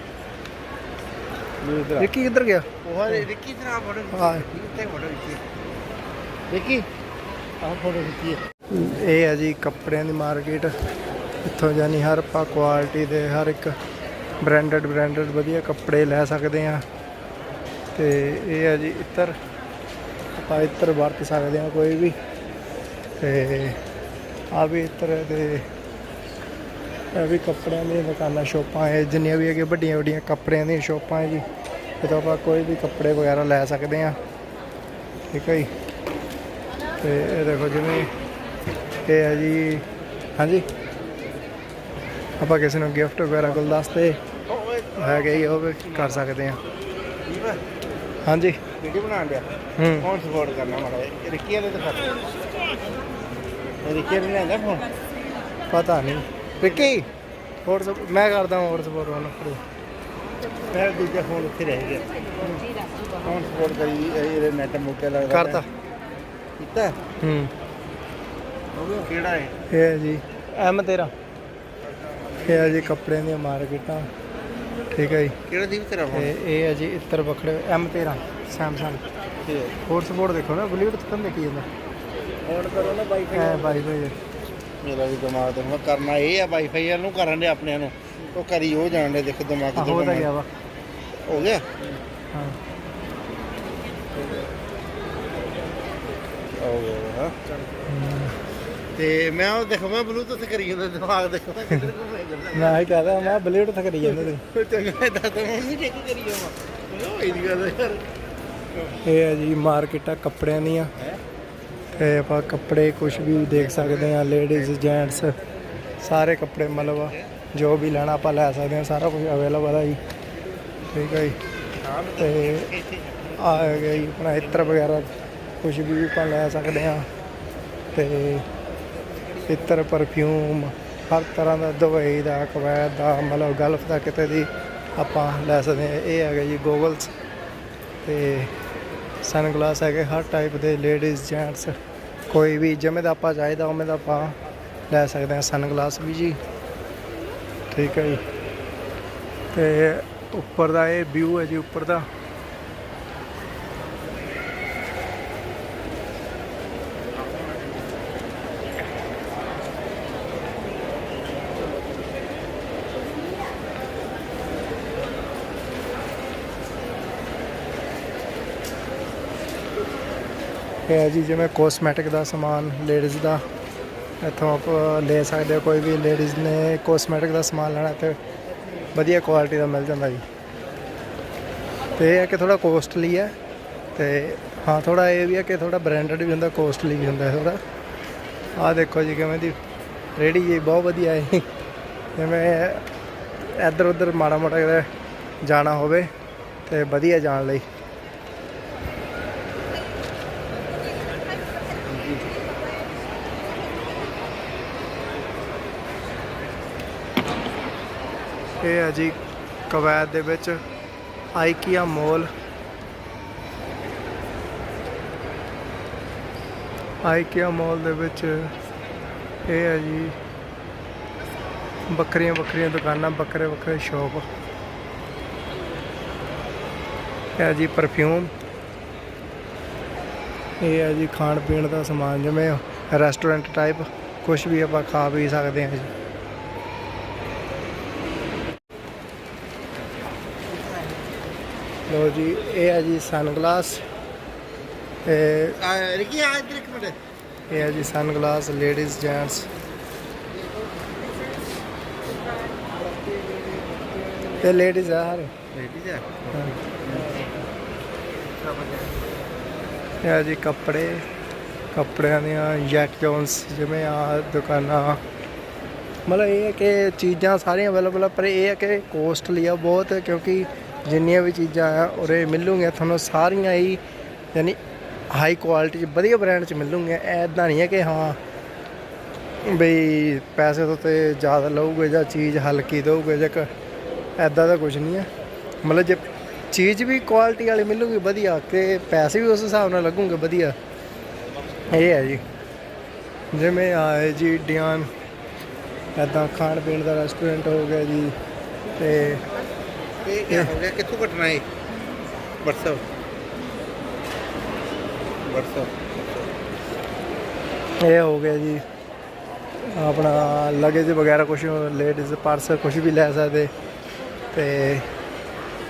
Speaker 1: ਵਿੱਕੀ ਕਿੱਧਰ ਗਿਆ?
Speaker 2: ਉਹ ਰਿੱਕੀ ਤਰਾ ਫੋਟੋ
Speaker 1: ਹਾਂ।
Speaker 2: ਕਿੱਥੇ ਫੋਟੋ ਖਿੱਚੀ ਰਿੱਕੀ ਆਹ ਫੋਟੋ ਖਿੱਚੀ
Speaker 1: ਇਹ ਹੈ ਜੀ ਕੱਪੜਿਆਂ ਦੀ ਮਾਰਕੀਟ। ਇੱਥੋਂ ਜਾਨੀ ਹਰ ਪਾ ਕੁਆਲਿਟੀ ਦੇ, ਹਰ ਇੱਕ ਬ੍ਰਾਂਡਡ ਬ੍ਰਾਂਡਡ ਵਧੀਆ ਕੱਪੜੇ ਲੈ ਸਕਦੇ ਆ ਤੇ ਇਹ ਹੈ ਜੀ ਇੱਤਰ। ਆਪਾਂ ਇੱਤਰ ਵਰਤ ਸਕਦੇ ਆ ਕੋਈ ਵੀ। ਤੇ ਆ ਵੀ ਇੱਤਰ ਦੇ, ਇਹ ਵੀ ਕੱਪੜਿਆਂ ਦੀਆਂ ਦੁਕਾਨਾਂ, ਸ਼ੋਪਾਂ ਹੈ ਜਿੰਨੀਆਂ ਵੀ ਹੈਗੇ ਵੱਡੀਆਂ ਵੱਡੀਆਂ ਕੱਪੜਿਆਂ ਦੀਆਂ ਸ਼ੋਪਾਂ ਹੈ ਜੀ। ਇੱਥੋਂ ਆਪਾਂ ਕੋਈ ਵੀ ਕੱਪੜੇ ਵਗੈਰਾ ਲੈ ਸਕਦੇ ਆ ਠੀਕ ਹੈ ਜੀ। ਤੇ ਇਹ ਦੇਖੋ ਜਿਵੇਂ ਇਹ ਹੈ ਜੀ, ਹਾਂਜੀ। ਆਪਾਂ ਕਿਸੇ ਨੂੰ ਗਿਫਟ ਵਗੈਰਾ ਗੁਲਦਸਤੇ ਹੈਗੇ ਹੀ ਉਹ ਕਰ ਸਕਦੇ ਆ। ਹਾਂਜੀ।
Speaker 2: ਵੀਡੀਓ ਬਣਾਉਣ ਡਿਆ?
Speaker 1: ਹੂੰ।
Speaker 2: ਕੌਣ ਸਪੋਰਟ ਕਰਨਾ ਮਾੜਾ? ਰਿੱਕੀ ਵਾਲੇ ਤਾਂ ਕਰ ਰਿੱਕੀ ਨੇ ਲੈਂਦਾ ਫੋਨ?
Speaker 1: ਪਤਾ ਨਹੀਂ। ਵਿੱਕੀ ਹੋਰ ਮੈਂ ਕਰਦਾ ਹੋਰ ਸਪੋਰਟ ਹੁਣ
Speaker 2: ਫਿਰ ਦੂਜਾ ਫੋਨ ਉੱਥੇ ਰਹਿ ਗਿਆ। ਕੌਣ ਸਪੋਰਟ ਕਰੀ ਇਹ ਇਹਦੇ ਨੈਟ ਮੁੱਕੇ ਲੱਗਦਾ
Speaker 1: ਕਰਤਾ।
Speaker 2: ਕੀਤਾ?
Speaker 1: ਹੂੰ।
Speaker 2: ਕਿਹੜਾ ਹੈ?
Speaker 1: ਇਹ ਜੀ ਐਮ ਤੇਰਾ। ਇਹ ਹੈ ਜੀ ਕੱਪੜਿਆਂ ਦੀਆਂ ਮਾਰਕੀਟਾਂ। ਠੀਕ ਹੈ ਜੀ।
Speaker 2: ਕਿਹੜਾ ਦੀ ਤੇਰਾ ਫੋਨ
Speaker 1: ਤੇ ਇਹ ਹੈ ਜੀ ਇੱਤਰ ਬਖੜੇ ਐਮ ਤੇਰਾ ਸੈਮਸੰਗ। ਹੋਰ ਸਪੋਰਟ ਦੇਖੋ ਨਾ ਬੁਲੀਵੁੱਡ ਤੱਕ ਦੇਖੀ ਜਾਂਦਾ।
Speaker 2: ਫੋਨ ਕਰੋ ਨਾ ਵਾਈਫਾਈ
Speaker 1: ਐ ਬਾਈ
Speaker 2: ਮੇਰਾ ਵੀ ਦਿਮਾਗ ਤੇ ਮੈਂ ਕਰਨਾ ਇਹ ਆ ਵਾਈਫਾਈ ਵਾਲ ਨੂੰ ਕਰਨ ਦੇ ਆਪਣਿਆਂ ਨੂੰ। ਉਹ ਕਰੀ ਉਹ ਜਾਣ ਦੇ ਦੇਖੋ ਦਿਮਾਗ
Speaker 1: ਆ ਹੋ ਤਾਂ
Speaker 2: ਘੁੰਮਣ।
Speaker 1: ਗਿਆ ਵਾ।
Speaker 2: ਹੋ ਗਿਆ?
Speaker 1: ਹਾਂ।
Speaker 2: ਹੋ ਗਿਆ। ਹਾਂ। ਤੇ ਮੈਂ ਉਹ ਦੇਖੋ ਮੈਂ ਬਲੂਟੁੱਥ ਕਰੀ ਜਾਂਦਾ ਦਿਮਾਗ ਦੇਖੋ ਮੈਂ ਕਿੱਧਰ ਘੁੰਮੇ ਜਾਂਦਾ।
Speaker 1: ਮੈਂ ਇਹ ਕਹਦਾ ਮੈਂ ਬੁਲੀਵੁੱਡ ਤੱਕ ਕਰੀ ਜਾਂਦਾ ਤੇ
Speaker 2: ਚੰਗਾ ਦਾਦਾ ਮੈਂ ਨਹੀਂ ਟੇਕ ਕਰੀ ਜਾਵਾਂ। ਉਹ ਇਹ ਦੀ ਗੱਲ ਯਾਰ।
Speaker 1: ਇਹ ਹੈ ਜੀ ਮਾਰਕੀਟਾਂ ਕੱਪੜਿਆਂ ਦੀਆਂ। ਤੇ ਆਪਾਂ ਕੱਪੜੇ ਕੁਝ ਵੀ ਦੇਖ ਸਕਦੇ ਆ ਲੇਡੀਜ਼ ਜੈਂਟਸ ਸਾਰੇ ਕੱਪੜੇ ਮਤਲਬ ਜੋ ਵੀ ਲੈਣਾ ਆਪਾਂ ਲੈ ਸਕਦੇ ਆ ਸਾਰਾ ਕੁਝ ਅਵੇਲੇਬਲ ਹੈ ਜੀ। ਠੀਕ ਹੈ ਜੀ। ਤੇ ਆ ਗਿਆ ਜੀ ਆਪਣਾ ਇਤਰ ਵਗੈਰਾ ਕੁਝ ਵੀ ਆਪਾਂ ਲੈ ਸਕਦੇ ਆ ਤੇ ਇਤਰ ਪਰਫਿਊਮ, ਹਰ ਤਰ੍ਹਾਂ ਦਾ ਦਵਾਈ ਦਾ, ਕਵੈਤ ਦਾ, ਮਤਲਬ ਗਲਫ ਦਾ ਕਿਤੇ ਦੀ ਆਪਾਂ ਲੈ ਸਕਦੇ ਹਾਂ। ਇਹ ਹੈਗਾ ਜੀ ਗੋਗਲਸ ਤੇ ਸਨਗਲਾਸ ਹੈਗੇ, ਹਰ ਟਾਈਪ ਦੇ ਲੇਡੀਜ਼ ਜੈਂਟਸ ਕੋਈ ਵੀ, ਜਿਵੇਂ ਦਾ ਆਪਾਂ ਚਾਹੀਦਾ, ਉਵੇਂ ਦਾ ਆਪਾਂ ਲੈ ਸਕਦੇ ਹਾਂ। ਸਨਗਲਾਸ ਵੀ ਜੀ, ਠੀਕ ਹੈ ਜੀ। ਤੇ ਉੱਪਰ ਦਾ ਇਹ ਵਿਊ ਹੈ ਜੀ, ਉੱਪਰ ਦਾ। ਇਹ ਹੈ ਜੀ, ਜਿਵੇਂ ਕੋਸਮੈਟਿਕ ਦਾ ਸਮਾਨ ਲੇਡੀਜ਼ ਦਾ। ਇੱਥੋਂ ਆਪ ਲੈ ਸਕਦੇ ਹੋ ਕੋਈ ਵੀ ਲੇਡੀਜ਼ ਨੇ ਕੋਸਮੈਟਿਕ ਦਾ ਸਮਾਨ ਲੈਣਾ ਤੇ ਵਧੀਆ ਕੁਆਲਿਟੀ ਦਾ ਮਿਲ ਜਾਂਦਾ ਜੀ। ਤੇ ਇਹ ਹੈ ਕਿ ਥੋੜਾ ਕੋਸਟਲੀ ਹੈ, ਤੇ ਹਾਂ ਥੋੜਾ ਇਹ ਵੀ ਹੈ ਕਿ ਥੋੜਾ ਬ੍ਰਾਂਡਡ ਵੀ ਹੁੰਦਾ ਕੋਸਟਲੀ ਵੀ ਹੁੰਦਾ ਥੋੜਾ ਆਹ ਦੇਖੋ ਜੀ ਕਿਵੇਂ ਦੀ ਰੇੜੀ ਜੀ, ਬਹੁਤ ਵਧੀਆ ਹੈ ਜਿਵੇਂ ਇੱਧਰ ਉੱਧਰ ਮਾੜਾ ਮੋਟਾ ਕਿਤੇ ਜਾਣਾ ਹੋਵੇ, ਤੇ ਵਧੀਆ ਜਾਣ ਲਈ। ਇਹ ਹੈ ਜੀ ਕਵੈਤ ਦੇ ਵਿੱਚ ਆਈਕੀਆ ਮੋਲ। ਆਈਕੀਆ ਮੋਲ ਦੇ ਵਿੱਚ ਇਹ ਹੈ ਜੀ ਬੱਕਰੀਆਂ ਬੱਕਰੀਆਂ ਦੁਕਾਨਾਂ, ਬੱਕਰੇ ਬੱਕਰੇ ਸ਼ੌਪ। ਇਹ ਹੈ ਜੀ ਪਰਫਿਊਮ ਇਹ ਹੈ ਜੀ ਖਾਣ ਪੀਣ ਦਾ ਸਮਾਨ, ਜਿਵੇਂ ਰੈਸਟੋਰੈਂਟ ਟਾਈਪ ਕੁਝ ਵੀ ਆਪਾਂ ਖਾ ਪੀ ਸਕਦੇ ਹਾਂ ਜੀ। ਲੋ ਜੀ ਇਹ ਹੈ ਜੀ ਸਨਗਲਾਸ। ਇਹ
Speaker 2: ਰਿਕੀ ਆ ਇੱਧਰ ਇੱਕ ਮਿੰਟ।
Speaker 1: ਇਹ ਹੈ ਜੀ ਸਨਗਲਾਸ ਲੇਡੀਜ਼ ਜੈਂਟਸ। ਇਹ ਲੇਡੀਜ਼ ਆ ਹਰ
Speaker 2: ਲੇਡੀ ਜਾ
Speaker 1: ਇਹ ਜੀ ਕੱਪੜੇ ਕੱਪੜਿਆਂ ਦੀਆਂ ਜੈਕ ਜੋਨਸ ਜਿਵੇਂ ਆ ਦੁਕਾਨਾਂ। ਮਤਲਬ ਇਹ ਹੈ ਕਿ ਚੀਜ਼ਾਂ ਸਾਰੀਆਂ ਅਵੇਲੇਬਲ ਆ ਪਰ ਇਹ ਹੈ ਕਿ ਕੋਸਟਲੀ ਆ ਬਹੁਤ ਕਿਉਂਕਿ ਜਿੰਨੀਆਂ ਵੀ ਚੀਜ਼ਾਂ ਆ, ਉਰੇ ਮਿਲੂਗੀਆਂ, ਤੁਹਾਨੂੰ ਸਾਰੀਆਂ ਹੀ ਯਾਨੀ ਹਾਈ ਕੁਆਲਿਟੀ ਚ, ਵਧੀਆ ਬ੍ਰਾਂਡ ਚ ਮਿਲੂਗੀਆਂ। ਐਦਾਂ ਨਹੀਂ ਹੈ ਕਿ ਹਾਂ ਬਈ ਪੈਸੇ ਤੋਂ ਤੇ ਜ਼ਿਆਦਾ ਲਊਗੇ ਜਾਂ ਚੀਜ਼ ਹਲਕੀ ਦਓਗੇ ਜਾਂ ਐਦਾਂ ਦਾ ਕੁਝ ਨਹੀਂ ਹੈ। ਮਤਲਬ ਜੇ ਚੀਜ਼ ਵੀ ਕੁਆਲਿਟੀ ਵਾਲੀ ਮਿਲੂਗੀ, ਵਧੀਆ ਤੇ ਪੈਸੇ ਵੀ ਉਸ ਹਿਸਾਬ ਨਾਲ ਲੱਗੂਗੇ, ਵਧੀਆ। ਇਹ ਹੈ ਜੀ। ਜਿਵੇਂ ਆਏ ਜੀ ਡਿਆਨ ਐਦਾਂ ਖਾਣ ਪੀਣ ਦਾ ਰੈਸਟੋਰੈਂਟ ਹੋ ਗਿਆ ਜੀ ਤੇ
Speaker 2: ਇਹ ਕੀ ਹੋ ਗਿਆ? ਕਿੱਥੋਂ ਕੱਟਣਾ ਹੈ WhatsApp WhatsApp
Speaker 1: ਇਹ ਹੋ ਗਿਆ ਜੀ। ਆਪਣਾ ਲਗੇਜ ਵਗੈਰਾ ਕੁਝ ਲੇਡੀਜ਼ ਪਰਸ ਕੁਝ ਵੀ ਲੈ ਸਕਦੇ। ਤੇ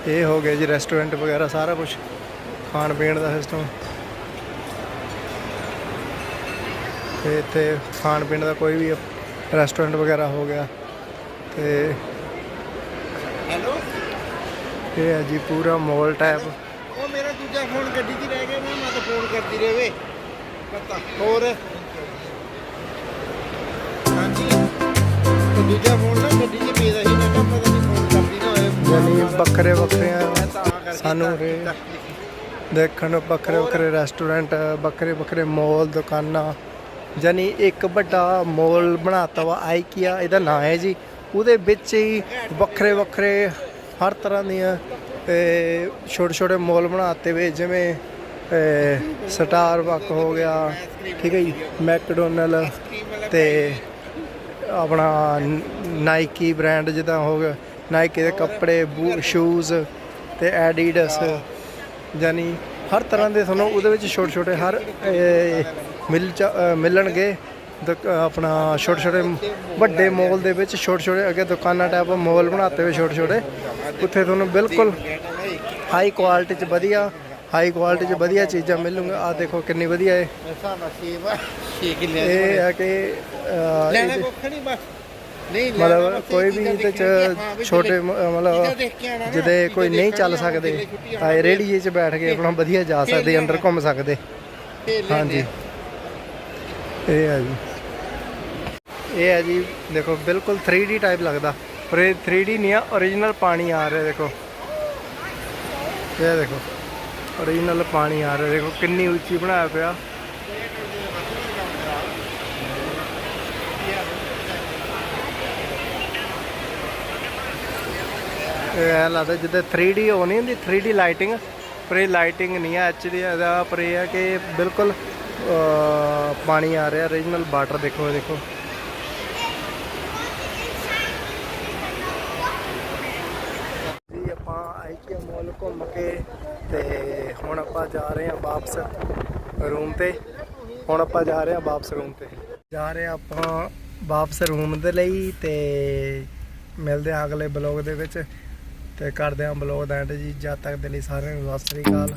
Speaker 1: ਇਹ ਹੋ ਗਿਆ ਜੀ ਰੈਸਟੋਰੈਂਟ ਵਗੈਰਾ ਸਾਰਾ ਕੁਝ ਖਾਣ ਪੀਣ ਦਾ ਸਿਸਟਮ ਤੇ ਇੱਥੇ ਖਾਣ ਪੀਣ ਦਾ ਕੋਈ ਵੀ ਰੈਸਟੋਰੈਂਟ ਵਗੈਰਾ ਹੋ ਗਿਆ। ਤੇ
Speaker 2: ਹੈਲੋ
Speaker 1: ਇਹ ਹੈ ਜੀ ਪੂਰਾ ਮਾਲ ਟਾਈਪ
Speaker 2: ਉਹ ਮੇਰਾ ਦੂਜਾ ਫੋਨ ਗੱਡੀ 'ਚ ਰਹਿ ਗਿਆ ਨਾ ਮੈਂ ਤਾਂ ਫੋਨ ਕਰਦੀ ਰਹੇ ਪਤਾ ਹੋਰ? ਹਾਂਜੀ। ਉਹ ਦੂਜਾ ਫੋਨ ਨਾ ਗੱਡੀ 'ਚ ਪੀਦਾ ਸੀ ਮੈਂ ਕਿਹਾ ਪਤਾ ਨਹੀਂ ਫੋਨ ਕਰਦੀ ਨਾ ਹੋਏ।
Speaker 1: ਯਾਨੀ ਵੱਖਰੇ
Speaker 2: ਮੈਂ
Speaker 1: ਵੱਖਰੇ
Speaker 2: ਤਾਂ ਕਰਕੇ
Speaker 1: ਸਾਨੂੰ ਦੇਖਣ ਨੂੰ ਵੱਖਰੇ ਵੱਖਰੇ ਰੈਸਟੋਰੈਂਟ ਵੱਖਰੇ ਵੱਖਰੇ ਮਾਲ ਦੁਕਾਨਾਂ। ਯਾਨੀ ਇੱਕ ਵੱਡਾ ਮਾਲ ਬਣਾਤਾ ਵਾ ਆਈਕੀਆ ਇਹਦਾ ਨਾਂ ਹੈ ਜੀ। ਉਹਦੇ ਵਿੱਚ ਹੀ ਵੱਖਰੇ ਵੱਖਰੇ ਹਰ ਤਰ੍ਹਾਂ ਦੀਆਂ ਛੋਟੇ ਛੋਟੇ ਮਾਲ ਬਣਾਤੇ ਵੇ, ਜਿਵੇਂ ਸਟਾਰ ਵਕ ਹੋ ਗਿਆ, ਠੀਕ ਹੈ ਜੀ, ਮੈਕਡੋਨਲ, ਤੇ ਆਪਣਾ ਨਾਈਕੀ ਬ੍ਰਾਂਡ ਜਿੱਦਾਂ ਹੋ ਗਿਆ, ਨਾਈਕੀ ਦੇ ਕੱਪੜੇ, ਬੂ, ਸ਼ੂਜ਼ ਤੇ ਐਡੀਡਸ, ਯਾਨੀ ਹਰ ਤਰ੍ਹਾਂ ਦੇ ਤੁਹਾਨੂੰ ਉਹਦੇ ਵਿੱਚ ਛੋਟੇ ਛੋਟੇ ਹਰ ਮਿਲ ਚ- ਮਿਲਣਗੇ। ਆਪਣਾ ਛੋਟੇ ਛੋਟੇ ਵੱਡੇ ਮਾਲ ਦੇ ਵਿੱਚ ਛੋਟੇ ਛੋਟੇ ਅੱਗੇ ਦੁਕਾਨਾਂ ਟਾਈਪ ਮਾਲ ਬਣਾਤੇ ਹੋਏ ਛੋਟੇ ਛੋਟੇ। ਉੱਥੇ ਤੁਹਾਨੂੰ ਬਿਲਕੁਲ ਹਾਈ ਕੁਆਲਿਟੀ ਚ ਵਧੀਆ ਹਾਈ ਕੁਆਲਿਟੀ ਚ ਵਧੀਆ ਚੀਜ਼ਾਂ ਮਿਲੂਗੀਆਂ। ਆ ਦੇਖੋ ਕਿੰਨੀ ਵਧੀਆ ਹੈ
Speaker 2: ਸਾਡਾ ਸੇਵ ਆ 6 ਕਿੱਲੇ
Speaker 1: ਇਹ ਹੈ ਕਿ ਅ,
Speaker 2: ਲੈਣਾ
Speaker 1: ਇਹਦੇ-
Speaker 2: ਕੁੱਖ ਨਹੀਂ ਬਸ। ਨਹੀਂ ਲੈਣਾ
Speaker 1: ਮਤਲਬ ਕੋਈ ਵੀ ਇਹਦੇ ਚ ਛੋਟੇ ਮਤਲਬ ਜਿਹਦੇ ਕੋਈ ਨਹੀਂ ਚੱਲ ਸਕਦੇ ਆਏ ਰੇੜੀਏ 'ਚ ਬੈਠ ਕੇ ਆਪਣਾ ਵਧੀਆ ਜਾ ਸਕਦੇ ਅੰਦਰ। ਘੁੰਮ ਸਕਦੇ। ਹਾਂਜੀ। ਇਹ ਹੈ ਜੀ। ਇਹ ਹੈ ਜੀ, ਦੇਖੋ, ਬਿਲਕੁਲ 3D ਟਾਈਪ ਲੱਗਦਾ। ਪਰ ਇਹ 3D ਨਹੀਂ ਆ origignal ਪਾਣੀ ਆ ਰਿਹਾ, ਦੇਖੋ। ਇਹ ਦੇਖੋ origignal ਪਾਣੀ ਆ ਰਿਹਾ, ਦੇਖੋ, ਕਿੰਨੀ ਉੱਚੀ ਬਣਾਇਆ ਪਿਆ। ਇਹ ਲੱਗਦਾ ਜਿੱਦਾਂ 3D ਉਹ ਨਹੀਂ ਹੁੰਦੀ 3D ਲਾਈਟਿੰਗ ਪਰ ਇਹ ਲਾਈਟਿੰਗ ਨਹੀਂ ਹੈ ਐਕਚੁਅਲੀ ਇਹਦਾ ਪਰ ਇਹ ਹੈ ਕਿ ਬਿਲਕੁਲ ਪਾਣੀ ਆ ਰਿਹਾ ਰੀਜਨਲ ਵਾਟਰ ਦੇਖੋ, ਇਹ ਦੇਖੋ। ਜੀ, ਆਪਾਂ ਆਈਕੀਆ ਮਾਲ ਘੁੰਮ ਕੇ ਤੇ ਹੁਣ ਆਪਾਂ ਜਾ ਰਹੇ ਹਾਂ ਵਾਪਸ ਰੂਮ ਤੇ। ਹੁਣ ਆਪਾਂ ਜਾ ਰਹੇ ਹਾਂ ਵਾਪਸ ਰੂਮ ਤੇ। ਜਾ ਰਹੇ ਹਾਂ ਆਪਾਂ ਵਾਪਸ ਰੂਮ ਦੇ ਲਈ ਤੇ ਮਿਲਦੇ ਹਾਂ ਅਗਲੇ ਬਲੌਗ ਦੇ ਵਿੱਚ ਤੇ ਕਰਦੇ ਹਾਂ ਬਲੌਗ ਦਾ ਐਂਡ ਜੀ। ਜਦ ਤੱਕ ਦੇ ਲਈ ਸਾਰਿਆਂ ਨੂੰ ਸਤਿ ਸ੍ਰੀ ਅਕਾਲ।